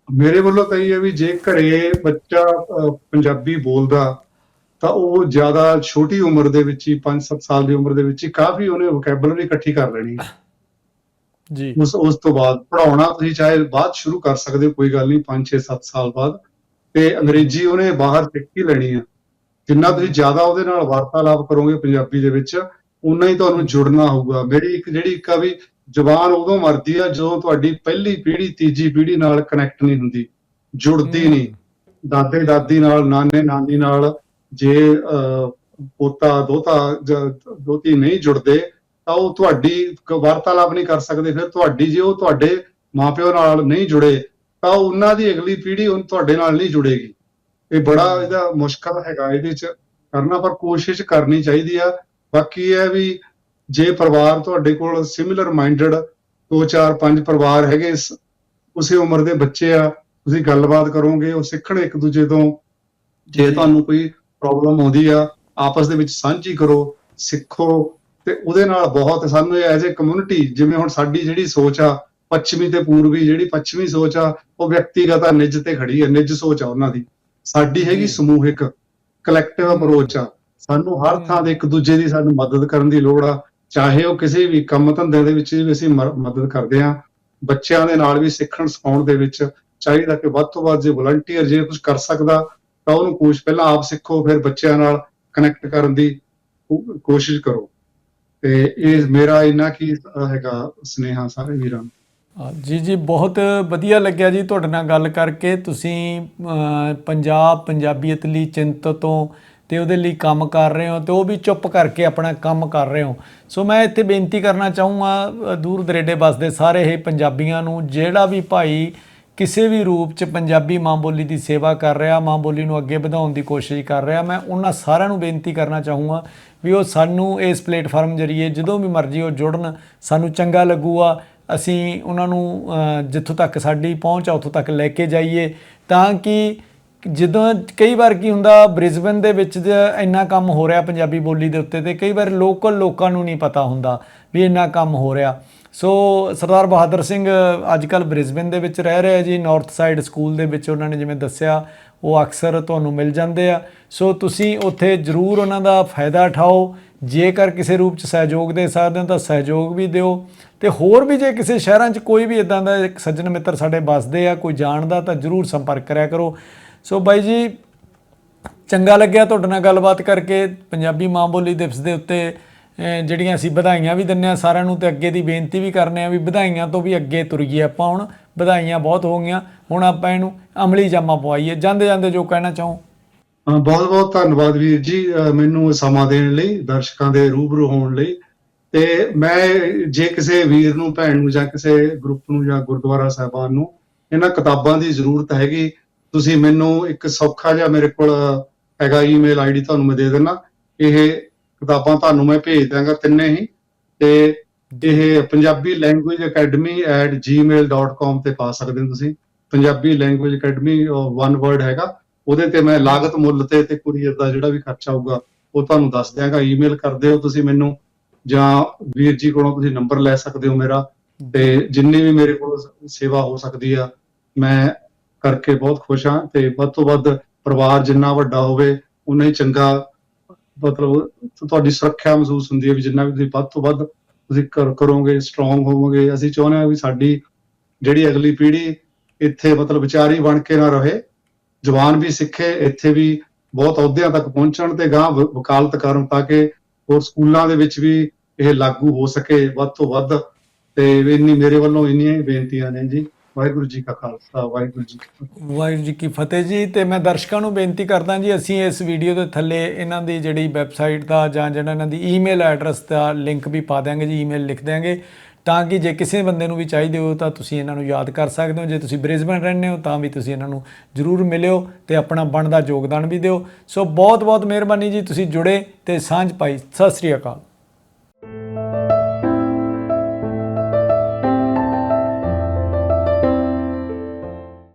ਮੇਰੇ ਵੱਲੋਂ ਤਾਂ ਇਹ ਹੈ ਵੀ ਜੇ ਘਰੇ ਬੱਚਾ ਪੰਜਾਬੀ ਬੋਲਦਾ, ਤਾਂ ਉਹ ਜ਼ਿਆਦਾ ਛੋਟੀ ਉਮਰ ਦੇ ਵਿੱਚ ਹੀ 5-7 ਸਾਲ ਦੀ ਉਮਰ ਦੇ ਵਿੱਚ ਹੀ ਕਾਫੀ ਉਹਨੇ ਵੋਕੈਬਲਰੀ ਇਕੱਠੀ ਕਰ ਲੈਣੀ ਹੈ। ਜੀ। ਉਸ ਉਸ ਤੋਂ ਬਾਅਦ ਪੜਾਉਣਾ ਤੁਸੀਂ ਚਾਹੇ ਬਾਅਦ ਸ਼ੁਰੂ ਕਰ ਸਕਦੇ ਹੋ ਕੋਈ ਗੱਲ ਨਹੀਂ 5-6-7 ਸਾਲ ਬਾਅਦ। ਤੇ ਅੰਗਰੇਜ਼ੀ ਉਹਨੇ ਬਾਹਰ ਸਿੱਖ ਹੀ ਲੈਣੀ ਆ। ਜਿੰਨਾ ਤੁਸੀਂ ਜ਼ਿਆਦਾ ਉਹਦੇ ਨਾਲ ਵਾਰਤਾਲਾਪ ਕਰੋਗੇ ਪੰਜਾਬੀ ਦੇ ਵਿੱਚ ਉਨਾ ਹੀ ਤੁਹਾਨੂੰ ਜੁੜਨਾ ਹੋਊਗਾ। ਮੇਰੀ ਇੱਕ ਜਿਹੜੀ ਇੱਕ ਆ ਵੀ ਜ਼ੁਬਾਨ ਉਦੋਂ ਮਰਦੀ ਆ ਜਦੋਂ ਤੁਹਾਡੀ ਪਹਿਲੀ ਪੀੜ੍ਹੀ ਤੀਜੀ ਪੀੜ੍ਹੀ ਨਾਲ ਕਨੈਕਟ ਨਹੀਂ ਹੁੰਦੀ। ਜੁੜਦੀ ਨਹੀਂ। ਦਾਦੇ ਦਾਦੀ ਨਾਲ ਨਾਨੇ ਨਾਨੀ ਨਾਲ ਜੇ ਪੋਤਾ ਦੋਤਾ ਦੋਤੀ ਨਹੀਂ ਜੁੜਦੇ ਤਾਂ ਉਹ ਤੁਹਾਡੀ ਵਾਰਤਾਲਾਪ ਨਹੀਂ ਕਰ ਸਕਦੇ ਫਿਰ ਤੁਹਾਡੀ ਜੇ ਉਹ ਤੁਹਾਡੇ ਮਾਪਿਓ ਨਾਲ ਨਹੀਂ ਜੁੜੇ ਤਾਂ ਉਹਨਾਂ ਦੀ ਅਗਲੀ ਪੀੜ੍ਹੀ ਉਹ ਤੁਹਾਡੇ ਨਾਲ ਨਹੀਂ ਜੁੜੇਗੀ। ਇਹ ਬੜਾ ਇਹਦਾ ਮੁਸ਼ਕਲ ਹੈਗਾ ਇਹਦੇ ਚ ਕਰਨਾ ਪਰ ਕੋਸ਼ਿਸ਼ ਕਰਨੀ ਚਾਹੀਦੀ ਆ। ਬਾਕੀ ਇਹ ਵੀ ਜੇ ਪਰਿਵਾਰ ਤੁਹਾਡੇ ਕੋਲ ਸਿਮਿਲਰ ਮਾਈਂਡਡ ਦੋ ਚਾਰ ਪੰਜ ਪਰਿਵਾਰ ਹੈਗੇ ਇਸ- ਉਸੇ ਉਮਰ ਦੇ ਬੱਚੇ ਆ ਤੁਸੀਂ ਗੱਲਬਾਤ ਕਰੋਗੇ ਉਹ ਸਿੱਖਣ ਇੱਕ ਦੂਜੇ ਤੋਂ। ਜੇ ਤੁਹਾਨੂੰ ਕੋਈ ਪ੍ਰੋਬਲਮ ਆਉਂਦੀ ਆ ਆਪਸ ਦੇ ਵਿੱਚ ਸਾਂਝੀ ਕਰੋ ਸਿੱਖੋ ਤੇ ਉਹਦੇ ਨਾਲ ਬਹੁਤ ਸਾਨੂੰ ਐਜ਼ ਅ ਕਮਿਊਨਿਟੀ ਜਿਵੇਂ ਹੁਣ ਸਾਡੀ ਜਿਹੜੀ ਸੋਚ ਆ ਪੱਛਮੀ ਤੇ ਪੂਰਬੀ ਜਿਹੜੀ ਪੱਛਮੀ ਸੋਚ ਆ ਉਹ ਵਿਅਕਤੀਗਤ ਆ ਨਿੱਜ ਤੇ ਖੜੀ ਹੈ ਨਿੱਜ ਸੋਚ ਆ ਉਹਨਾਂ ਦੀ। ਸਾਡੀ ਹੈਗੀ। ਸਮੂਹਿਕ ਕਲੈਕਟਿਵ ਅਪਰੋਚ ਆ। ਸਾਨੂੰ ਹਰ ਥਾਂ ਦੇ ਇੱਕ ਦੂਜੇ ਦੀ ਸਾਨੂੰ ਮਦਦ ਕਰਨ ਦੀ ਲੋੜ ਆ। ਚਾਹੇ ਉਹ ਕਿਸੇ ਵੀ ਕੰਮ ਧੰਦੇ ਦੇ ਵਿੱਚ ਵੀ ਅਸੀਂ ਮਦਦ ਕਰਦੇ ਆ। ਬੱਚਿਆਂ ਦੇ ਨਾਲ ਵੀ ਸਿੱਖਣ ਸਿਖਾਉਣ ਦੇ ਵਿੱਚ ਚਾਹੀਦਾ ਕਿ ਵੱਧ ਤੋਂ ਵੱਧ ਜੇ ਵਲੰਟੀਅਰ ਜੇ ਕੁਝ ਕਰ ਸਕਦਾ ਤਾਂ ਉਹਨੂੰ ਕੋਸ਼ ਪਹਿਲਾਂ ਆਪ ਸਿੱਖੋ ਫਿਰ ਬੱਚਿਆਂ ਨਾਲ ਕਨੈਕਟ ਕਰਨ ਦੀ ਕੋਸ਼ਿਸ਼ ਕਰੋ। ਤੇ ਇਹ ਮੇਰਾ ਇੰਨਾ ਕੀ ਹੈਗਾ ਸਨੇਹਾ ਸਾਰੇ ਵੀਰਾਂ ਨੂੰ। ਜੀ ਜੀ, ਬਹੁਤ ਵਧੀਆ ਲੱਗਿਆ ਜੀ ਤੁਹਾਡੇ ਨਾਲ ਗੱਲ ਕਰਕੇ। ਤੁਸੀਂ ਪੰਜਾਬ ਪੰਜਾਬੀਅਤ ਲਈ ਚਿੰਤ ਤੋਂ ਤੇ ਉਹਦੇ ਲਈ ਕੰਮ ਕਰ ਰਹੇ ਹੋ ਤੇ ਉਹ ਵੀ ਚੁੱਪ ਕਰਕੇ ਆਪਣਾ ਕੰਮ ਕਰ ਰਹੇ ਹੋ। ਸੋ ਮੈਂ ਇੱਥੇ ਬੇਨਤੀ ਕਰਨਾ ਚਾਹੂੰਗਾ ਦੂਰ ਦਰੇਡੇ ਵਸਦੇ ਸਾਰੇ ਹੀ ਪੰਜਾਬੀਆਂ ਨੂੰ, ਜਿਹੜਾ ਵੀ ਭਾਈ ਕਿਸੇ ਵੀ ਰੂਪ ਚ ਪੰਜਾਬੀ ਮਾਂ ਬੋਲੀ ਦੀ ਸੇਵਾ ਕਰ ਰਿਹਾ, ਮਾਂ ਬੋਲੀ ਨੂੰ ਅੱਗੇ ਵਧਾਉਣ ਦੀ ਕੋਸ਼ਿਸ਼ ਕਰ ਰਿਹਾ, ਮੈਂ ਉਹਨਾਂ ਸਾਰਿਆਂ ਨੂੰ ਬੇਨਤੀ ਕਰਨਾ ਚਾਹੂੰਗਾ ਵੀ ਉਹ ਸਾਨੂੰ ਇਸ ਪਲੇਟਫਾਰਮ ਜਰੀਏ ਜਦੋਂ ਵੀ ਮਰਜ਼ੀ ਉਹ ਜੁੜਨ, ਸਾਨੂੰ ਚੰਗਾ ਲੱਗੂਗਾ ਅਸੀਂ ਉਹਨਾਂ ਨੂੰ ਜਿੱਥੋਂ ਤੱਕ ਸਾਡੀ ਪਹੁੰਚ ਆ, ਉੱਥੋਂ ਤੱਕ ਲੈ ਕੇ ਜਾਈਏ। ਤਾਂ ਕਿ ਜਦੋਂ, ਕਈ ਵਾਰ ਕੀ ਹੁੰਦਾ, ਬ੍ਰਿਸਬਨ ਦੇ ਵਿੱਚ ਜ ਇੰਨਾ ਕੰਮ ਹੋ ਰਿਹਾ ਪੰਜਾਬੀ ਬੋਲੀ ਦੇ ਉੱਤੇ, ਤੇ ਕਈ ਵਾਰ ਲੋਕਲ ਲੋਕਾਂ ਨੂੰ ਨਹੀਂ ਪਤਾ ਹੁੰਦਾ ਵੀ ਇੰਨਾ ਕੰਮ ਹੋ ਰਿਹਾ। ਸੋ ਸਰਦਾਰ ਬਹਾਦਰ ਸਿੰਘ ਅੱਜ ਕੱਲ ਬ੍ਰਿਸਬਨ ਦੇ ਵਿੱਚ ਰਹਿ ਰਿਹਾ ਜੀ ਨਾਰਥ ਸਾਈਡ ਸਕੂਲ ਦੇ ਵਿੱਚ ਉਹਨਾਂ ਨੇ ਜਿਵੇਂ ਦੱਸਿਆ, ਉਹ ਅਕਸਰ ਤੁਹਾਨੂੰ ਮਿਲ ਜਾਂਦੇ ਆ। ਸੋ ਤੁਸੀਂ ਉੱਥੇ ਜ਼ਰੂਰ ਉਹਨਾਂ ਦਾ ਫਾਇਦਾ ਉਠਾਓ। ਜੇਕਰ ਕਿਸੇ ਰੂਪ ਚ ਸਹਿਯੋਗ ਦੇ ਸਕਦੇ ਹੋ ਤਾਂ ਸਹਿਯੋਗ ਵੀ ਦਿਓ। ਤੇ ਹੋਰ ਵੀ ਜੇ ਕਿਸੇ ਸ਼ਹਿਰਾਂ 'ਚ ਕੋਈ ਵੀ ਇਦਾਂ ਦਾ ਸੱਜਣ ਮਿੱਤਰ ਸਾਡੇ ਵੱਸਦੇ ਆ, ਕੋਈ ਜਾਣਦਾ ਤਾਂ ਜ਼ਰੂਰ ਸੰਪਰਕ ਕਰਿਆ ਕਰੋ। ਸੋ ਬਾਈ ਜੀ, ਚੰਗਾ ਲੱਗਿਆ ਤੁਹਾਡੇ ਨਾਲ ਗੱਲਬਾਤ ਕਰਕੇ ਪੰਜਾਬੀ ਮਾਂ ਬੋਲੀ ਦਿਵਸ ਦੇ ਉੱਤੇ। ਜਿਹੜੀਆਂ ਅਸੀਂ ਵਧਾਈਆਂ ਵੀ ਦਿੰਨੇ ਆ ਸਾਰਿਆਂ ਨੂੰ ਤੇ ਅੱਗੇ ਦੀ ਬੇਨਤੀ ਵੀ ਕਰਨੇ ਆ ਵੀ ਵਧਾਈਆਂ ਤੋਂ ਵੀ ਅੱਗੇ ਤੁਰੀਏ ਆਪਾਂ ਹੁਣ। ਵਧਾਈਆਂ ਬਹੁਤ ਹੋ ਗਈਆਂ। ਹੁਣ ਆਪਾਂ ਇਹਨੂੰ ਅਮਲੀ ਜਾਮਾ ਪਵਾਈਏ। ਜਾਂਦੇ ਜਾਂਦੇ ਜੋ ਕਹਿਣਾ ਚਾਹੋ। ਹਾਂ, ਬਹੁਤ ਬਹੁਤ ਧੰਨਵਾਦ ਵੀਰ ਜੀ ਮੈਨੂੰ ਸਮਾਂ ਦੇਣ ਲਈ, ਦਰਸ਼ਕਾਂ ਦੇ ਰੂਬਰੂ ਹੋਣ ਲਈ। ਤੇ ਮੈਂ ਜੇ ਕਿਸੇ ਵੀਰ ਨੂੰ, ਭੈਣ ਨੂੰ ਜਾਂ ਕਿਸੇ ਗਰੁੱਪ ਨੂੰ ਜਾਂ ਗੁਰਦੁਆਰਾ ਸਾਹਿਬਾਨ ਨੂੰ ਇਹਨਾਂ ਕਿਤਾਬਾਂ ਦੀ ਜ਼ਰੂਰਤ ਹੈਗੀ, ਤੁਸੀਂ ਮੈਨੂੰ ਇੱਕ ਸੌਖਾ ਜਿਹਾ ਮੇਰੇ ਕੋਲ ਹੈਗਾ ਈਮੇਲ ਆਈਡੀ ਤੁਹਾਨੂੰ ਮੈਂ ਦੇ ਦੇਣਾ ਇਹ ਕਿਤਾਬਾਂ ਤੁਹਾਨੂੰ ਮੈਂ ਭੇਜ ਦਾਂਗਾ ਤਿੰਨੇ ਹੀ ਤੇ ਇਹ ਪੰਜਾਬੀ ਲੈਂਗੁਏਜ academy@gmail.com ਤੇ ਪਾ ਸਕਦੇ ਹੋ ਤੁਸੀਂ। Punjabi language academy one word ਹੈਗਾ। ਉਹਦੇ ਤੇ ਮੈਂ ਲਾਗਤ ਮੁੱਲ ਤੇ ਤੇ ਕੁਰੀਅਰ ਦਾ ਜਿਹੜਾ ਵੀ ਖਰਚਾ ਆਊਗਾ ਉਹ ਤੁਹਾਨੂੰ ਦੱਸ ਦਿਆਂਗਾ। ਈਮੇਲ ਕਰਦੇ ਹੋ ਤੁਸੀਂ ਮੈਨੂੰ ਜਾਂ ਵੀਰ ਜੀ ਕੋਲੋਂ ਤੁਸੀਂ ਨੰਬਰ ਲੈ ਸਕਦੇ ਹੋ ਮੇਰਾ। ਤੇ ਜਿੰਨੀ ਵੀ ਮੇਰੇ ਕੋਲ ਸੇਵਾ ਹੋ ਸਕਦੀ ਆ ਮੈਂ ਕਰਕੇ ਬਹੁਤ ਖੁਸ਼ ਹਾਂ ਤੇ ਵੱਧ ਤੋਂ ਵੱਧ ਪਰਿਵਾਰ ਜਿੰਨਾ ਵੱਡਾ ਹੋਵੇ ਉਨਾ ਹੀ ਚੰਗਾ ਮਤਲਬ ਤੁਹਾਡੀ ਸੁਰੱਖਿਆ ਮਹਿਸੂਸ ਹੁੰਦੀ ਹੈ ਵੀ ਜਿੰਨਾ ਵੀ ਤੁਸੀਂ ਵੱਧ ਤੋਂ ਵੱਧ ਤੁਸੀਂ ਕਰੋਗੇ ਸਟਰੋਂਗ ਹੋਵੋਗੇ, ਅਸੀਂ ਚਾਹੁੰਦੇ ਹਾਂ ਵੀ ਸਾਡੀ ਜਿਹੜੀ ਅਗਲੀ ਪੀੜ੍ਹੀ ਇੱਥੇ ਮਤਲਬ ਵਿਚਾਰੀ ਬਣ ਕੇ ਨਾ ਰਹੇ, ਜਵਾਨ ਵੀ ਸਿੱਖੇ, ਇੱਥੇ ਵੀ ਬਹੁਤ ਅਹੁਦਿਆਂ ਤੱਕ ਪਹੁੰਚਣ ਤੇ ਗਾਂ ਵਕਾਲਤ ਕਰਨ ਤਾਂ ਕਿ ਹੋਰ ਸਕੂਲਾਂ ਦੇ ਵਿੱਚ ਵੀ ਇਹ ਲਾਗੂ ਹੋ ਸਕੇ ਵੱਧ ਤੋਂ ਵੱਧ। ਤੇ ਇੰਨੀ ਮੇਰੇ ਵੱਲੋਂ ਇੰਨੀਆਂ ਬੇਨਤੀਆਂ ਨੇ ਜੀ। ਵਾਹਿਗੁਰੂ ਜੀ ਕਾ ਖਾਲਸਾ, ਵਾਹਿਗੁਰੂ ਜੀ ਵਾਹਿਗੁਰੂ ਜੀ ਕੀ ਫਤਿਹ ਜੀ, ਤੇ ਮੈਂ ਦਰਸ਼ਕਾਂ ਨੂੰ ਬੇਨਤੀ ਕਰਦਾ ਜੀ, ਅਸੀਂ ਇਸ ਵੀਡੀਓ ਦੇ ਥੱਲੇ ਇਹਨਾਂ ਦੀ ਜਿਹੜੀ ਵੈਬਸਾਈਟ ਦਾ ਜਾਂ ਜਿਹੜਾ ਇਹਨਾਂ ਦੀ ਈਮੇਲ ਐਡਰੈਸ ਦਾ ਲਿੰਕ ਵੀ ਪਾ ਦਿਆਂਗੇ ਜੀ, ਈਮੇਲ ਲਿਖ ਦਿਆਂਗੇ। ਤਾਂ ਕਿ ਜੇ ਕਿਸੇ ਬੰਦੇ ਨੂੰ ਵੀ ਚਾਹੀਦੇ ਹੋ, ਤਾਂ ਤੁਸੀਂ ਇਹਨਾਂ ਨੂੰ ਯਾਦ ਕਰ ਸਕਦੇ ਹੋ। ਜੇ ਤੁਸੀਂ ਬ੍ਰਿਸਬਨ ਰਹਿੰਦੇ ਹੋ, ਤਾਂ ਵੀ ਤੁਸੀਂ ਇਹਨਾਂ ਨੂੰ ਜਰੂਰ ਮਿਲਿਓ ਤੇ ਆਪਣਾ ਬਣਦਾ ਯੋਗਦਾਨ ਵੀ ਦਿਓ। ਸੋ ਬਹੁਤ ਬਹੁਤ ਮਿਹਰਬਾਨੀ ਜੀ, ਤੁਸੀਂ ਜੁੜੇ ਤੇ ਸਾਂਝ ਪਾਈ। ਸਤਿ ਸ੍ਰੀ ਅਕਾਲ।